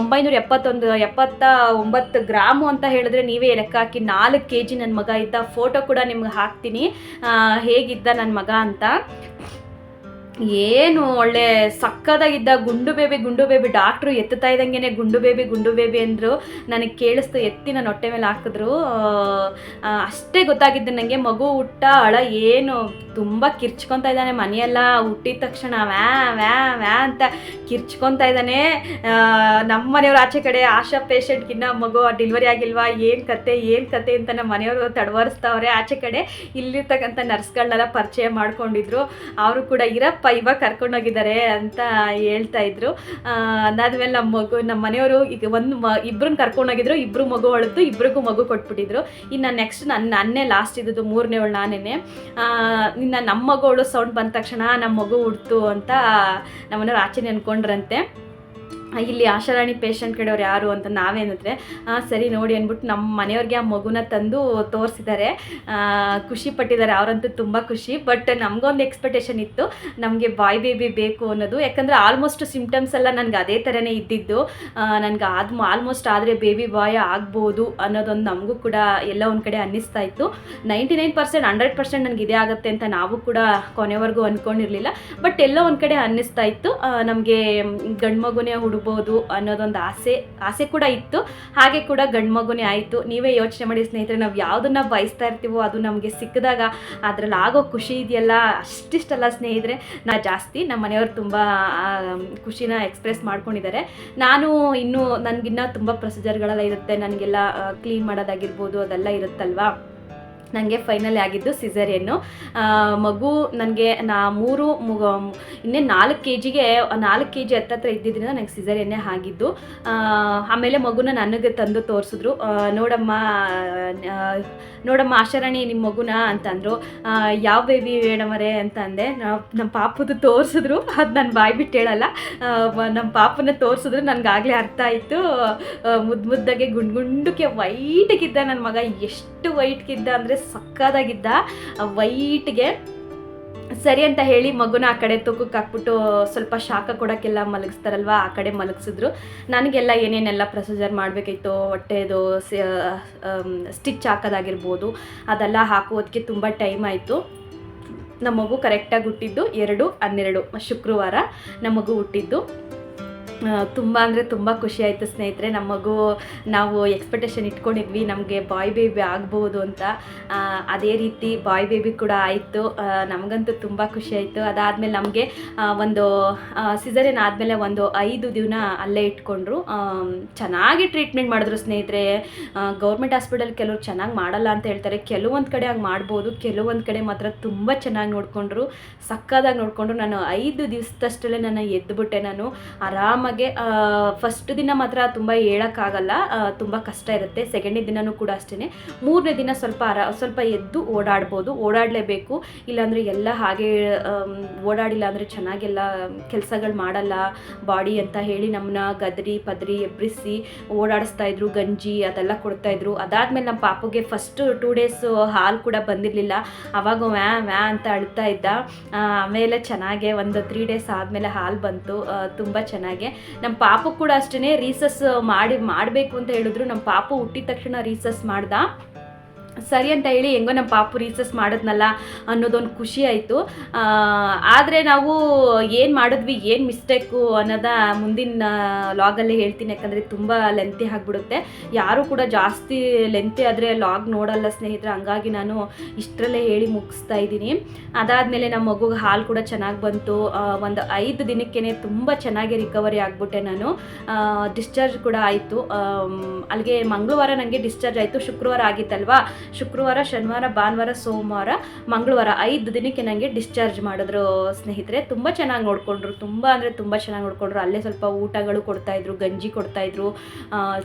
Speaker 1: ಒಂಬೈನೂರ ಎಪ್ಪತ್ತೊಂದು, ಎಪ್ಪತ್ತ ಒಂಬತ್ತು ಗ್ರಾಮು ಅಂತ ಹೇಳಿದ್ರೆ ನೀವೇ ಲೆಕ್ಕ ಹಾಕಿ ನಾಲ್ಕು ಕೆ ಜಿ ನನ್ನ ಮಗ ಇದ್ದ ಫೋಟೋ ಕೂಡ ನಿಮ್ಗೆ ಹಾಕ್ತೀನಿ. ಹೇಗಿದ್ದ ನನ್ನ ಮಗ ಅಂತ. ಏನು ಒಳ್ಳೆ ಸಕ್ಕದಾಗಿದ್ದ ಗುಂಡು ಬೇಬಿ ಗುಂಡು ಬೇಬಿ, ಡಾಕ್ಟ್ರು ಎತ್ತುತ್ತಾ ಇದ್ದಂಗೆ ಗುಂಡು ಬೇಬಿ ಗುಂಡು ಬೇಬಿ ಅಂದರು. ನನಗೆ ಕೇಳಿಸ್ತು, ಎತ್ತಿ ನನ್ನ ಹೊಟ್ಟೆ ಮೇಲೆ ಹಾಕಿದ್ರು. ಅಷ್ಟೇ ಗೊತ್ತಾಗಿದ್ದು ನನಗೆ ಮಗು ಹುಟ್ಟ ಅಳ ಏನು ತುಂಬ ಕಿರ್ಚ್ಕೊತಾ ಇದ್ದಾನೆ ಮನೆಯೆಲ್ಲ. ಹುಟ್ಟಿದ ತಕ್ಷಣ ವ್ಯಾ ವ್ಯಾ ವ್ಯಾ ಅಂತ ಕಿರ್ಚ್ಕೊತಾ ಇದ್ದಾನೆ. ನಮ್ಮ ಮನೆಯವ್ರ ಆಚೆ ಕಡೆ ಆಶಾ ಪೇಷಂಟ್ಗಿನ್ನ ಮಗು ಡೆಲಿವರಿ ಆಗಿಲ್ವಾ, ಏನು ಕತೆ ಏನು ಕತೆ ಅಂತ ನಮ್ಮ ಮನೆಯವರು ತಡವರಿಸ್ತಾವ್ರೆ. ಆಚೆ ಕಡೆ ಇಲ್ಲಿರ್ತಕ್ಕಂಥ ನರ್ಸ್ಗಳನ್ನೆಲ್ಲ ಪರಿಚಯ ಮಾಡ್ಕೊಂಡಿದ್ರು. ಅವರು ಕೂಡ ಇರಪ್ಪ ಇವಾಗ ಕರ್ಕೊಂಡೋಗಿದ್ದಾರೆ ಅಂತ ಹೇಳ್ತಾ ಇದ್ರು. ಅದಾದ್ಮೇಲೆ ನಮ್ಮ ಮಗು ನಮ್ಮ ಮನೆಯವರು ಈಗ ಒಂದು ಮ ಇಬ್ಬರನ್ನ ಕರ್ಕೊಂಡೋಗಿದ್ರು. ಇಬ್ಬರು ಮಗು ಅಳ್ತು ಇಬ್ಬರಿಗೂ ಮಗು ಕೊಟ್ಬಿಟ್ಟಿದ್ರು. ಇನ್ನು ನೆಕ್ಸ್ಟ್ ನನ್ನ ನನ್ನೇ ಲಾಸ್ಟ್ ಇದ್ದದ್ದು ಮೂರನೇವಳು ನಾನೇನೆ. ಇನ್ನು ನಮ್ಮ ಮಗಳು ಸೌಂಡ್ ಬಂದ ತಕ್ಷಣ ನಮ್ಮ ಮಗು ಹುಡ್ತು ಅಂತ ನಮ್ಮನೆಯವ್ರು ಆಚೆ ಅನ್ಕೊಂಡ್ರಂತೆ ಆ, ಇಲ್ಲಿ ಆಶಾರಾಣಿ ಪೇಷಂಟ್ ಕಡೆಯವ್ರು ಯಾರು ಅಂತ ನಾವೇನಿದ್ರೆ ಸರಿ ನೋಡಿ ಅಂದ್ಬಿಟ್ಟು ನಮ್ಮ ಮನೆಯವ್ರಿಗೆ ಆ ಮಗುನ ತಂದು ತೋರಿಸಿದ್ದಾರೆ. ಖುಷಿ ಪಟ್ಟಿದ್ದಾರೆ. ಅವರಂತೂ ತುಂಬ ಖುಷಿ. ಬಟ್ ನಮಗೊಂದು ಎಕ್ಸ್ಪೆಕ್ಟೇಷನ್ ಇತ್ತು, ನಮಗೆ ಬಾಯ್ ಬೇಬಿ ಬೇಕು ಅನ್ನೋದು. ಯಾಕಂದರೆ ಆಲ್ಮೋಸ್ಟ್ ಸಿಂಪ್ಟಮ್ಸ್ ಎಲ್ಲ ನನಗೆ ಅದೇ ಥರನೇ ಇದ್ದಿದ್ದು. ನನಗೆ ಆದ್ ಆಲ್ಮೋಸ್ಟ್ ಆದರೆ ಬೇಬಿ ಬಾಯ್ ಆಗ್ಬೋದು ಅನ್ನೋದೊಂದು ನಮಗೂ ಕೂಡ ಎಲ್ಲ ಒಂದು ಕಡೆ ಅನ್ನಿಸ್ತಾ ಇತ್ತು. Ninety nine percent hundred percent ನನಗೆ ಇದೇ ಆಗುತ್ತೆ ಅಂತ ನಾವು ಕೂಡ ಕೊನೆವರೆಗೂ ಅಂದ್ಕೊಂಡಿರಲಿಲ್ಲ ಬಟ್ ಎಲ್ಲ ಒಂದು ಕಡೆ ಅನ್ನಿಸ್ತಾ ಇತ್ತು. ನಮಗೆ ಗಂಡು ಮಗುನೇ ಹುಡುಬೋದು ಅನ್ನೋದೊಂದು ಆಸೆ ಆಸೆ ಕೂಡ ಇತ್ತು. ಹಾಗೆ ಕೂಡ ಗಂಡು ಮಗುನೇ ಆಯಿತು. ನೀವೇ ಯೋಚನೆ ಮಾಡಿ ಸ್ನೇಹಿತರೆ, ನಾವು ಯಾವುದನ್ನ ಬಯಸ್ತಾ ಇರ್ತೀವೋ ಅದು ನಮಗೆ ಸಿಕ್ಕಿದಾಗ ಅದರಲ್ಲಿ ಆಗೋ ಖುಷಿ ಇದೆಯಲ್ಲ, ಅಷ್ಟಿಷ್ಟಲ್ಲ ಸ್ನೇಹಿತರೆ. ನಾ ಜಾಸ್ತಿ ನಮ್ಮ ಮನೆಯವರು ತುಂಬ ಖುಷಿನ ಎಕ್ಸ್ಪ್ರೆಸ್ ಮಾಡ್ಕೊಂಡಿದ್ದಾರೆ. ನಾನು ಇನ್ನೂ ನನಗಿನ್ನ ತುಂಬ ಪ್ರೊಸೀಜರ್ಗಳೆಲ್ಲ ಇರುತ್ತೆ. ನನಗೆಲ್ಲ ಕ್ಲೀನ್ ಮಾಡೋದಾಗಿರ್ಬೋದು, ಅದೆಲ್ಲ ಇರುತ್ತಲ್ವಾ? ನನಗೆ ಫೈನಲ್ ಆಗಿದ್ದು ಸಿಸರಿಯನ್ನು ಮಗು ನನಗೆ ನಾ ಮೂರು ಇನ್ನೇ ನಾಲ್ಕು ಕೆ ಜಿಗೆ ನಾಲ್ಕು ಕೆ ಜಿ ಹತ್ತತ್ರ ಇದ್ದಿದ್ದರಿಂದ ನನಗೆ ಸಿಸರಿಯನ್ನೇ ಆಗಿದ್ದು. ಆಮೇಲೆ ಮಗುನ ನನಗೆ ತಂದು ತೋರಿಸಿದ್ರು. ನೋಡಮ್ಮ ನೋಡಮ್ಮ ಆಶಾರಾಣಿ ನಿಮ್ಮ ಮಗುನ ಅಂತಂದರು. ಯಾವ ಬೇಬಿ ಮೇಡಮರೇ? ಅಂತ ಅಂದೆ ನಮ್ಮ ಪಾಪದು ತೋರಿಸಿದ್ರು. ಅದು ನಾನು ಬಾಯಿ ಬಿಟ್ಟು ಹೇಳಲ್ಲ. ನಮ್ಮ ಪಾಪನ ತೋರಿಸಿದ್ರು. ನನಗಾಗಲೇ ಅರ್ಥ ಆಯಿತು. ಮುದ್ದು ಮುದ್ದಾಗೆ ಗುಂಡು ಗುಂಡಕ್ಕೆ ವೈಟಿಗಿದ್ದ ನನ್ನ ಮಗ. ಎಷ್ಟು ವೈಟ್ಗಿದ್ದ ಅಂದರೆ ಸಕ್ಕದಾಗಿದ್ದ ವೈಟ್ಗೆ ಸರಿ ಅಂತ ಹೇಳಿ ಮಗುನ ಆ ಕಡೆ ತೂಕಕ್ಕೆ ಹಾಕ್ಬಿಟ್ಟು ಸ್ವಲ್ಪ ಶಾಖ ಕೊಡೋಕ್ಕೆಲ್ಲ ಮಲಗಿಸ್ತಾರಲ್ವ, ಆ ಕಡೆ ಮಲಗಿಸಿದ್ರು. ನನಗೆಲ್ಲ ಏನೇನೆಲ್ಲ ಪ್ರೊಸೀಜರ್ ಮಾಡಬೇಕಿತ್ತು, ಹೊಟ್ಟೆದು ಸ್ಟಿಚ್ ಹಾಕೋದಾಗಿರ್ಬೋದು, ಅದೆಲ್ಲ ಹಾಕುವುದಕ್ಕೆ ತುಂಬ ಟೈಮ್ ಆಯಿತು. ನಮ್ಮ ಮಗು ಕರೆಕ್ಟಾಗಿ ಹುಟ್ಟಿದ್ದು ಎರಡು ಹನ್ನೆರಡು, ಶುಕ್ರವಾರ ನಮ್ಮ ಮಗು ಹುಟ್ಟಿದ್ದು. ತುಂಬ ಅಂದರೆ ತುಂಬ ಖುಷಿ ಆಯಿತು ಸ್ನೇಹಿತರೆ. ನಮ್ಮ ಮಗು ನಾವು ಎಕ್ಸ್ಪೆಕ್ಟೇಷನ್ ಇಟ್ಕೊಂಡಿದ್ವಿ ನಮಗೆ ಬಾಯ್ ಬೇಬಿ ಆಗ್ಬೋದು ಅಂತ. ಅದೇ ರೀತಿ ಬಾಯ್ ಬೇಬಿ ಕೂಡ ಆಯಿತು. ನಮಗಂತೂ ತುಂಬ ಖುಷಿ ಆಯಿತು. ಅದಾದಮೇಲೆ ನಮಗೆ ಒಂದು ಸಿಸರಿನ್ ಆದಮೇಲೆ ಒಂದು ಐದು ದಿನ ಅಲ್ಲೇ ಇಟ್ಕೊಂಡ್ರು. ಚೆನ್ನಾಗಿ ಟ್ರೀಟ್ಮೆಂಟ್ ಮಾಡಿದ್ರು ಸ್ನೇಹಿತರೆ. ಗೌರ್ಮೆಂಟ್ ಹಾಸ್ಪಿಟಲ್ ಕೆಲವ್ರು ಚೆನ್ನಾಗಿ ಮಾಡಲ್ಲ ಅಂತ ಹೇಳ್ತಾರೆ. ಕೆಲವೊಂದು ಕಡೆ ಹಂಗೆ ಮಾಡ್ಬೋದು. ಕೆಲವೊಂದು ಕಡೆ ಮಾತ್ರ ತುಂಬ ಚೆನ್ನಾಗಿ ನೋಡಿಕೊಂಡ್ರು. ಸಕ್ಕದಾಗಿ ನೋಡಿಕೊಂಡ್ರು. ನಾನು ಐದು ದಿವಸದಷ್ಟಲ್ಲೇ ನಾನು ಎದ್ದುಬಿಟ್ಟೆ ನಾನು. ಆರಾಮಾಗಿ ಫಸ್ಟ್ ದಿನ ಮಾತ್ರ ತುಂಬ ಹೇಳೋಕ್ಕಾಗಲ್ಲ ತುಂಬ ಕಷ್ಟ ಇರುತ್ತೆ. ಸೆಕೆಂಡನೇ ದಿನವೂ ಕೂಡ ಅಷ್ಟೇ ಮೂರನೇ ದಿನ ಸ್ವಲ್ಪ ಸ್ವಲ್ಪ ಎದ್ದು ಓಡಾಡ್ಬೋದು. ಓಡಾಡಲೇಬೇಕು. ಇಲ್ಲಾಂದರೆ ಎಲ್ಲ ಹಾಗೆ ಓಡಾಡಿಲ್ಲ ಅಂದರೆ ಚೆನ್ನಾಗೆಲ್ಲ ಕೆಲಸಗಳು ಮಾಡಲ್ಲ. ಬಾಡಿ ಅಂತ ಹೇಳಿ ನಮ್ಮನ್ನ ಗದರಿ, ಪದರಿ ಎಬ್ಬರಿಸಿ ಓಡಾಡಿಸ್ತಾ ಇದ್ರು. ಗಂಜಿ ಅದೆಲ್ಲ ಕೊಡ್ತಾ ಇದ್ರು. ಅದಾದ್ಮೇಲೆ ನಮ್ಮ ಪಾಪುಗೆ ಫಸ್ಟ್ ಟೂ ಡೇಸ್ ಹಾಲು ಕೂಡ ಬಂದಿರಲಿಲ್ಲ. ಅವಾಗ ವ್ಯಾ ವ್ಯಾ ಅಂತ ಅಳ್ತಾ ಇದ್ದ. ಆಮೇಲೆ ಚೆನ್ನಾಗೆ ಒಂದು ತ್ರೀ ಡೇಸ್ ಆದಮೇಲೆ ಹಾಲು ಬಂತು. ತುಂಬ ಚೆನ್ನಾಗೆ. ನಮ್ಮ ಪಾಪು ಕೂಡ ಅಷ್ಟೇ ರೀಸಸ್ ಮಾಡಿ, ಮಾಡಬೇಕು ಅಂತ ಹೇಳಿದ್ರು. ನಮ್ಮ ಪಾಪು ಹುಟ್ಟಿದ ತಕ್ಷಣ ರೀಸಸ್ ಮಾಡ್ದ. ಸರಿ ಅಂತ ಹೇಳಿ ಹೆಂಗೋ ನಮ್ಮ ಪಾಪು ರೀಸಸ್ ಮಾಡಿದ್ನಲ್ಲ ಅನ್ನೋದೊಂದು ಖುಷಿ ಆಯಿತು. ಆದರೆ ನಾವು ಏನು ಮಾಡಿದ್ವಿ, ಏನು ಮಿಸ್ಟೇಕು ಅನ್ನೋದ ಮುಂದಿನ ಲಾಗಲ್ಲೇ ಹೇಳ್ತೀನಿ. ಯಾಕಂದರೆ ತುಂಬ ಲೆಂತಿ ಆಗಿಬಿಡುತ್ತೆ. ಯಾರೂ ಕೂಡ ಜಾಸ್ತಿ ಲೆಂತಿ ಆದರೆ ಲಾಗ್ ನೋಡಲ್ಲ ಸ್ನೇಹಿತರೆ, ಹಂಗಾಗಿ ನಾನು ಇಷ್ಟರಲ್ಲೇ ಹೇಳಿ ಮುಗಿಸ್ತಾ ಇದ್ದೀನಿ. ಅದಾದಮೇಲೆ ನಮ್ಮ ಮಗುಗೆ ಹಾಲು ಕೂಡ ಚೆನ್ನಾಗಿ ಬಂತು. ಒಂದು ಐದು ದಿನಕ್ಕೇ ತುಂಬ ಚೆನ್ನಾಗಿ ರಿಕವರಿ ಆಗಿಬಿಟ್ಟೆ ನಾನು. ಡಿಸ್ಚಾರ್ಜ್ ಕೂಡ ಆಯಿತು. ಅಲ್ಲಿಗೆ ಮಂಗಳವಾರ ನನಗೆ ಡಿಸ್ಚಾರ್ಜ್ ಆಯಿತು. ಶುಕ್ರವಾರ ಆಗಿತ್ತಲ್ವಾ? ಶುಕ್ರವಾರ, ಶನಿವಾರ, ಭಾನುವಾರ, ಸೋಮವಾರ, ಮಂಗಳವಾರ ಐದು ದಿನಕ್ಕೆ ನನಗೆ ಡಿಸ್ಚಾರ್ಜ್ ಮಾಡಿದ್ರು ಸ್ನೇಹಿತರೆ. ತುಂಬ ಚೆನ್ನಾಗಿ ನೋಡಿಕೊಂಡ್ರು. ತುಂಬ ಅಂದರೆ ತುಂಬ ಚೆನ್ನಾಗಿ ನೋಡಿಕೊಂಡ್ರು. ಅಲ್ಲೇ ಸ್ವಲ್ಪ ಊಟಗಳು ಕೊಡ್ತಾಯಿದ್ರು ಗಂಜಿ ಕೊಡ್ತಾಯಿದ್ರು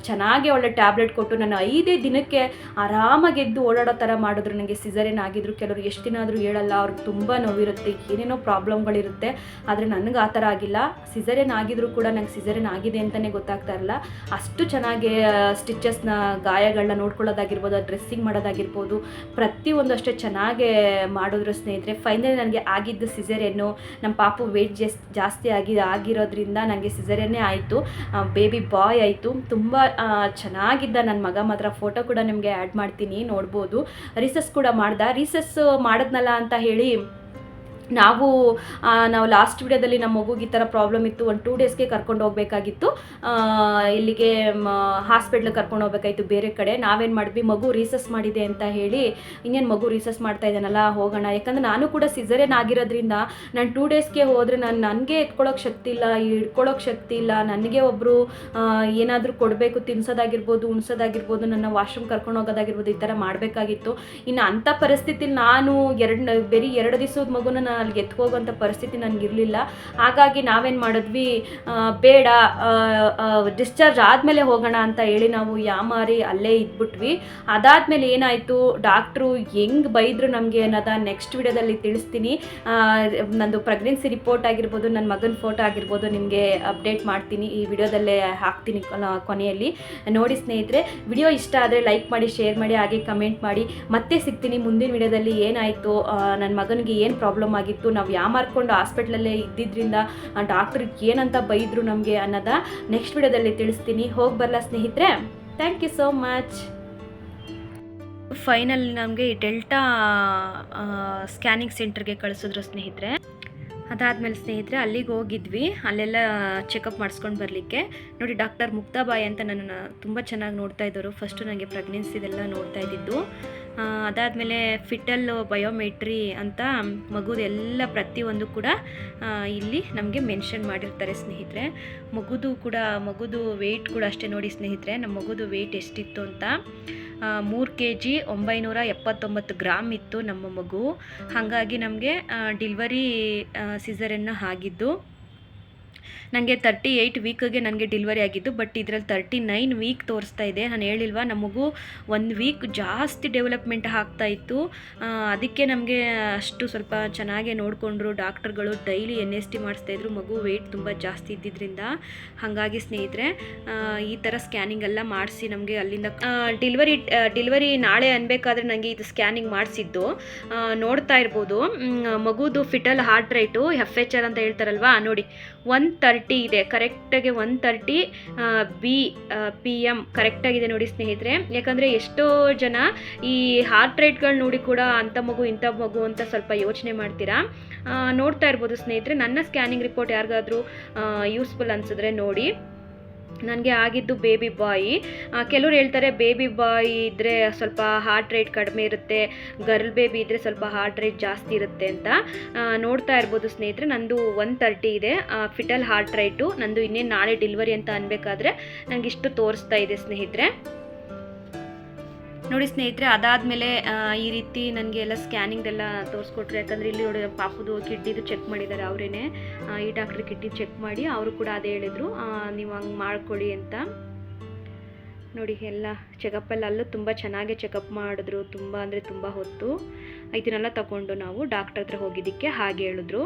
Speaker 1: ಚೆನ್ನಾಗಿ ಒಳ್ಳೆ ಟ್ಯಾಬ್ಲೆಟ್ ಕೊಟ್ಟು ನಾನು ಐದೇ ದಿನಕ್ಕೆ ಆರಾಮಾಗಿ ಎದ್ದು ಓಡಾಡೋ ಥರ ಮಾಡಿದ್ರು. ನನಗೆ ಸಿಸರೇನ್ ಆಗಿದ್ರು. ಕೆಲವರು ಎಷ್ಟು ದಿನ ಆದರೂ ಹೇಳಲ್ಲ. ಅವ್ರಿಗೆ ತುಂಬ ನೋವಿರುತ್ತೆ. ಏನೇನೋ ಪ್ರಾಬ್ಲಮ್ಗಳಿರುತ್ತೆ ಆದರೆ ನನಗೆ ಆ ಥರ ಆಗಿಲ್ಲ. ಸಿಸರೇನ್ ಆಗಿದ್ರು ಕೂಡ ನಂಗೆ ಸಿಸರೇನ್ ಆಗಿದೆ ಅಂತಲೇ ಗೊತ್ತಾಗ್ತಾ ಇರಲ್ಲ. ಅಷ್ಟು ಚೆನ್ನಾಗಿ ಸ್ಟಿಚಸ್ನ ಗಾಯಗಳನ್ನ ನೋಡ್ಕೊಳ್ಳೋದಾಗಿರ್ಬೋದು ಡ್ರೆಸ್ಸಿಂಗ್ ಮಾಡೋದಾಗಿರ್ಬೋದು ಪ್ರತಿಯೊಂದು ಅಷ್ಟೇ ಚೆನ್ನಾಗೇ ಮಾಡಿದ್ರು ಸ್ನೇಹಿತರೆ. ಫೈನಲಿ ನನಗೆ ಆಗಿದ್ದು ಸಿಸರೇನು ನಮ್ಮ ಪಾಪು ವೆಯ್ಟ್ ಜಸ್, ಜಾಸ್ತಿ ಆಗಿ, ಆಗಿರೋದ್ರಿಂದ ನನಗೆ ಸಿಸರೇನೇ ಆಯಿತು. ಬೇಬಿ ಬಾಯ್ ಆಯಿತು. ತುಂಬ ಚೆನ್ನಾಗಿದ್ದ ನನ್ನ ಮಗ ಮಾತ್ರ. ಫೋಟೋ ಕೂಡ ನಿಮಗೆ ಆ್ಯಡ್ ಮಾಡ್ತೀನಿ, ನೋಡ್ಬೋದು. ರಿಸಸ್ ಕೂಡ ಮಾಡ್ದ. ರಿಸಸ್ ಮಾಡಿದ್ನಲ್ಲ ಅಂತ ಹೇಳಿ ನಾವು ನಾವು ಲಾಸ್ಟ್ ವಿಡಿಯೋದಲ್ಲಿ ನಮ್ಮ ಮಗುಗೆ ಈ ಥರ ಪ್ರಾಬ್ಲಮ್ ಇತ್ತು. ಒಂದು ಟೂ ಡೇಸ್ಗೆ ಕರ್ಕೊಂಡು ಹೋಗಬೇಕಾಗಿತ್ತು. ಇಲ್ಲಿಗೆ ಹಾಸ್ಪಿಟ್ಲಿಗೆ ಕರ್ಕೊಂಡು ಹೋಗ್ಬೇಕಾಯ್ತು ಬೇರೆ ಕಡೆ. ನಾವೇನು ಮಾಡಿದ್ವಿ, ಮಗು ರೀಸಸ್ ಮಾಡಿದೆ ಅಂತ ಹೇಳಿ, ಇನ್ನೇನು ಮಗು ರೀಸಸ್ ಮಾಡ್ತಾ ಇದ್ದಾನಲ್ಲ, ಹೋಗೋಣ. ಯಾಕಂದ್ರೆ ನಾನು ಕೂಡ ಸಿಸರೇನ್ ಆಗಿರೋದ್ರಿಂದ ನಾನು ಟೂ ಡೇಸ್ಗೆ ಹೋದರೆ ನಾನು, ನನಗೆ ಎತ್ಕೊಳ್ಳೋಕೆ ಶಕ್ತಿ ಇಲ್ಲ ಇಟ್ಕೊಳ್ಳೋಕೆ ಶಕ್ತಿ ಇಲ್ಲ. ನನಗೆ ಒಬ್ಬರು ಏನಾದರೂ ಕೊಡಬೇಕು, ತಿನ್ಸೋದಾಗಿರ್ಬೋದು, ಉಣ್ಸೋದಾಗಿರ್ಬೋದು, ನನ್ನ ವಾಶ್ರೂಮ್ ಕರ್ಕೊಂಡು ಹೋಗೋದಾಗಿರ್ಬೋದು ಈ ಥರ ಮಾಡಬೇಕಾಗಿತ್ತು. ಇನ್ನು ಅಂಥ ಪರಿಸ್ಥಿತಿಲಿ ನಾನು ಎರಡು, ಬರೀ ಎರಡು ದಿವ್ಸದ ಮಗುನ ಅಲ್ಲಿಗೆ ಎತ್ಕೋಗೋಂಥ ಪರಿಸ್ಥಿತಿ ನನಗಿರಲಿಲ್ಲ. ಹಾಗಾಗಿ ನಾವೇನು ಮಾಡಿದ್ವಿ ಬೇಡ ಡಿಸ್ಚಾರ್ಜ್ ಆದಮೇಲೆ ಹೋಗೋಣ ಅಂತ ಹೇಳಿ ನಾವು ಯಾಮಾರಿ ಅಲ್ಲೇ ಇದ್ಬಿಟ್ವಿ. ಅದಾದಮೇಲೆ ಏನಾಯಿತು ಡಾಕ್ಟ್ರು ಹೆಂಗೆ ಬೈದರು ನಮಗೆ ಅನ್ನೋದ ನೆಕ್ಸ್ಟ್ ವಿಡಿಯೋದಲ್ಲಿ ತಿಳಿಸ್ತೀನಿ. ನಂದು ಪ್ರೆಗ್ನೆನ್ಸಿ ರಿಪೋರ್ಟ್ ಆಗಿರ್ಬೋದು ನನ್ನ ಮಗನ ಫೋಟೋ ಆಗಿರ್ಬೋದು ನಿಮಗೆ ಅಪ್ಡೇಟ್ ಮಾಡ್ತೀನಿ. ಈ ವಿಡಿಯೋದಲ್ಲೇ ಹಾಕ್ತೀನಿ ಕೊನ- ಕೊನೆಯಲ್ಲಿ. ನೋಡಿ ಸ್ನೇಹಿತರೆ, ವಿಡಿಯೋ ಇಷ್ಟ ಆದರೆ ಲೈಕ್ ಮಾಡಿ ಶೇರ್ ಮಾಡಿ, ಹಾಗೆ ಕಮೆಂಟ್ ಮಾಡಿ. ಮತ್ತೆ ಸಿಗ್ತೀನಿ ಮುಂದಿನ ವಿಡಿಯೋದಲ್ಲಿ ಏನಾಯಿತು ನನ್ನ ಮಗನಿಗೆ ಏನು ಪ್ರಾಬ್ಲಮ್ ಆಗಿತ್ತು. ನಾವು ಯಾಮಾರ್ಕೊಂಡು ಹಾಸ್ಪಿಟ್ಲಲ್ಲೇ ಇದ್ದಿದ್ದರಿಂದ ಡಾಕ್ಟ್ರಿಗೆ ಏನಂತ ಬೈದರು ನಮಗೆ ಅನ್ನೋದ ನೆಕ್ಸ್ಟ್ ವಿಡಿಯೋದಲ್ಲಿ ತಿಳಿಸ್ತೀನಿ. ಹೋಗಿ ಬರಲ್ಲ ಸ್ನೇಹಿತರೆ. Thank you so much final ನಮಗೆ ಈ ಡೆಲ್ಟಾ ಸ್ಕ್ಯಾನಿಂಗ್ ಸೆಂಟರ್ಗೆ ಕಳಿಸಿದ್ರು ಸ್ನೇಹಿತರೆ. ಅದಾದಮೇಲೆ ಸ್ನೇಹಿತರೆ, ಅಲ್ಲಿಗೆ ಹೋಗಿದ್ವಿ. ಅಲ್ಲೆಲ್ಲ ಚೆಕಪ್ ಮಾಡಿಸ್ಕೊಂಡು ಬರಲಿಕ್ಕೆ. ನೋಡಿ, ಡಾಕ್ಟರ್ ಮುಕ್ತಾಬಾಯಿ ಅಂತ ನನ್ನನ್ನು ತುಂಬ ಚೆನ್ನಾಗಿ ನೋಡ್ತಾ ಇದ್ದರು. ಫಸ್ಟು ನನಗೆ ಪ್ರೆಗ್ನೆನ್ಸಿದೆಲ್ಲ ನೋಡ್ತಾ ಇದ್ದಿದ್ದು. ಅದಾದಮೇಲೆ ಫಿಟಲ್ ಬಯೋಮೆಟ್ರಿ ಅಂತ ಮಗುದು ಎಲ್ಲ ಪ್ರತಿಯೊಂದು ಕೂಡ ಇಲ್ಲಿ ನಮಗೆ ಮೆನ್ಷನ್ ಮಾಡಿರ್ತಾರೆ ಸ್ನೇಹಿತರೆ. ಮಗುದು ಕೂಡ, ಮಗುದು ವೆಯ್ಟ್ ಕೂಡ ಅಷ್ಟೇ ನೋಡಿ ಸ್ನೇಹಿತರೆ ನಮ್ಮ ಮಗುದು ವೆಯ್ಟ್ ಎಷ್ಟಿತ್ತು ಅಂತ. ಮೂರು ಕೆ ಜಿ ಒಂಬೈನೂರ ಎಪ್ಪತ್ತೊಂಬತ್ತು ಗ್ರಾಮ್ ಇತ್ತು ನಮ್ಮ ಮಗು. ಹಾಗಾಗಿ ನಮಗೆ ಡಿಲ್ವರಿ ಸಿಸರನ್ನು ಆಗಿದ್ದು. ನನಗೆ ತರ್ಟಿ ಏಯ್ಟ್ ವೀಕ್ಗೆ ನನಗೆ ಡೆಲಿವರಿ ಆಗಿದ್ದು ಬಟ್ ಇದರಲ್ಲಿ ತರ್ಟಿ ನೈನ್ ವೀಕ್ ತೋರಿಸ್ತಾ ಇದೆ. ನಾನು ಹೇಳಿಲ್ವಾ, ನಮಗೂ ಮಗು ಒಂದು ವೀಕ್ ಜಾಸ್ತಿ ಡೆವಲಪ್ಮೆಂಟ್ ಆಗ್ತಾ ಇತ್ತು. ಅದಕ್ಕೆ ನಮಗೆ ಅಷ್ಟು ಸ್ವಲ್ಪ ಚೆನ್ನಾಗೇ ನೋಡಿಕೊಂಡ್ರು. ಡಾಕ್ಟರ್ಗಳು ಡೈಲಿ ಎನ್ ಎಸ್ ಟಿ ಮಾಡಿಸ್ತಾಯಿದ್ರು ಮಗು ವೆಯ್ಟ್ ತುಂಬ ಜಾಸ್ತಿ ಇದ್ದಿದ್ದರಿಂದ ಹಾಗಾಗಿ ಸ್ನೇಹಿತರೆ ಈ ಥರ ಸ್ಕ್ಯಾನಿಂಗ್ ಎಲ್ಲ ಮಾಡಿಸಿ ನಮಗೆ ಅಲ್ಲಿಂದ ಡಿಲ್ವರಿ ಡಿಲ್ವರಿ ನಾಳೆ ಅನ್ಬೇಕಾದ್ರೆ ನನಗೆ ಇದು ಸ್ಕ್ಯಾನಿಂಗ್ ಮಾಡಿಸಿದ್ದು. ನೋಡ್ತಾ ಇರ್ಬೋದು. ಮಗುದು fetal heart rate F H R ಅಂತ ಹೇಳ್ತಾರಲ್ವಾ, ನೋಡಿ ಒನ್ ಇದೆ. ಕರೆಕ್ಟಾಗಿ one thirty B P M ಕರೆಕ್ಟಾಗಿದೆ ನೋಡಿ ಸ್ನೇಹಿತರೆ. ಯಾಕಂದರೆ ಎಷ್ಟೋ ಜನ ಈ ಹಾರ್ಟ್ ರೇಟ್ಗಳು ನೋಡಿ ಕೂಡ ಅಂಥ ಮಗು, ಇಂಥ ಮಗು ಅಂತ ಸ್ವಲ್ಪ ಯೋಚನೆ ಮಾಡ್ತೀರಾ? ನೋಡ್ತಾ ಇರ್ಬೋದು ಸ್ನೇಹಿತರೆ. ನನ್ನ ಸ್ಕ್ಯಾನಿಂಗ್ ರಿಪೋರ್ಟ್ ಯಾರಿಗಾದರೂ ಯೂಸ್ಫುಲ್ ಅನಿಸಿದ್ರೆ ನೋಡಿ. ನನಗೆ ಆಗಿದ್ದು ಬೇಬಿ ಬಾಯಿ ಕೆಲವ್ರು ಹೇಳ್ತಾರೆ ಬೇಬಿ ಬಾಯ್ ಇದ್ದರೆ ಸ್ವಲ್ಪ ಹಾರ್ಟ್ ರೇಟ್ ಕಡಿಮೆ ಇರುತ್ತೆ ಗರ್ಲ್ ಬೇಬಿ ಇದ್ದರೆ ಸ್ವಲ್ಪ ಹಾರ್ಟ್ ರೇಟ್ ಜಾಸ್ತಿ ಇರುತ್ತೆ ಅಂತ. ನೋಡ್ತಾ ಇರ್ಬೋದು ಸ್ನೇಹಿತರೆ, ನಂದು ಒನ್ ತರ್ಟಿ ಇದೆ. ಫಿಟಲ್ ಹಾರ್ಟ್ ರೇಟು ನಂದು ಇನ್ನೇನು ನಾಳೆ ಡೆಲಿವರಿ ಅಂತ ಅನ್ಬೇಕಾದ್ರೆ ನನಗೆ ಇಷ್ಟು ತೋರಿಸ್ತಾ ಇದೆ ಸ್ನೇಹಿತರೆ. ನೋಡಿ ಸ್ನೇಹಿತರೆ, ಅದಾದಮೇಲೆ ಈ ರೀತಿ ನನಗೆ ಎಲ್ಲ ಸ್ಕ್ಯಾನಿಂಗ್ದೆಲ್ಲ ತೋರಿಸ್ಕೊಟ್ರು. ಯಾಕಂದರೆ ಇಲ್ಲಿ ನೋಡಿ ಪಾಪುದು ಕಿಡ್ನಿದು ಚೆಕ್ ಮಾಡಿದ್ದಾರೆ ಅವರೇನೆ. ಈ ಡಾಕ್ಟ್ರ್ ಕಿಡ್ನಿ ಚೆಕ್ ಮಾಡಿ ಅವರು ಕೂಡ ಅದೇ ಹೇಳಿದರು. ನೀವು ಹಂಗೆ ಮಾಡ್ಕೊಳ್ಳಿ ಅಂತ. ನೋಡಿ, ಎಲ್ಲ ಚೆಕಪ್ಪಲ್ಲಿ ಅಲ್ಲೂ ತುಂಬ ಚೆನ್ನಾಗೆ ಚೆಕಪ್ ಮಾಡಿದ್ರು. ತುಂಬ ಅಂದರೆ ತುಂಬ ಹೊತ್ತು. ಇದನ್ನೆಲ್ಲ ತಗೊಂಡು ನಾವು ಡಾಕ್ಟ್ರ್ ಹತ್ರ ಹೋಗಿದ್ದಕ್ಕೆ ಹಾಗೆ ಹೇಳಿದ್ರು.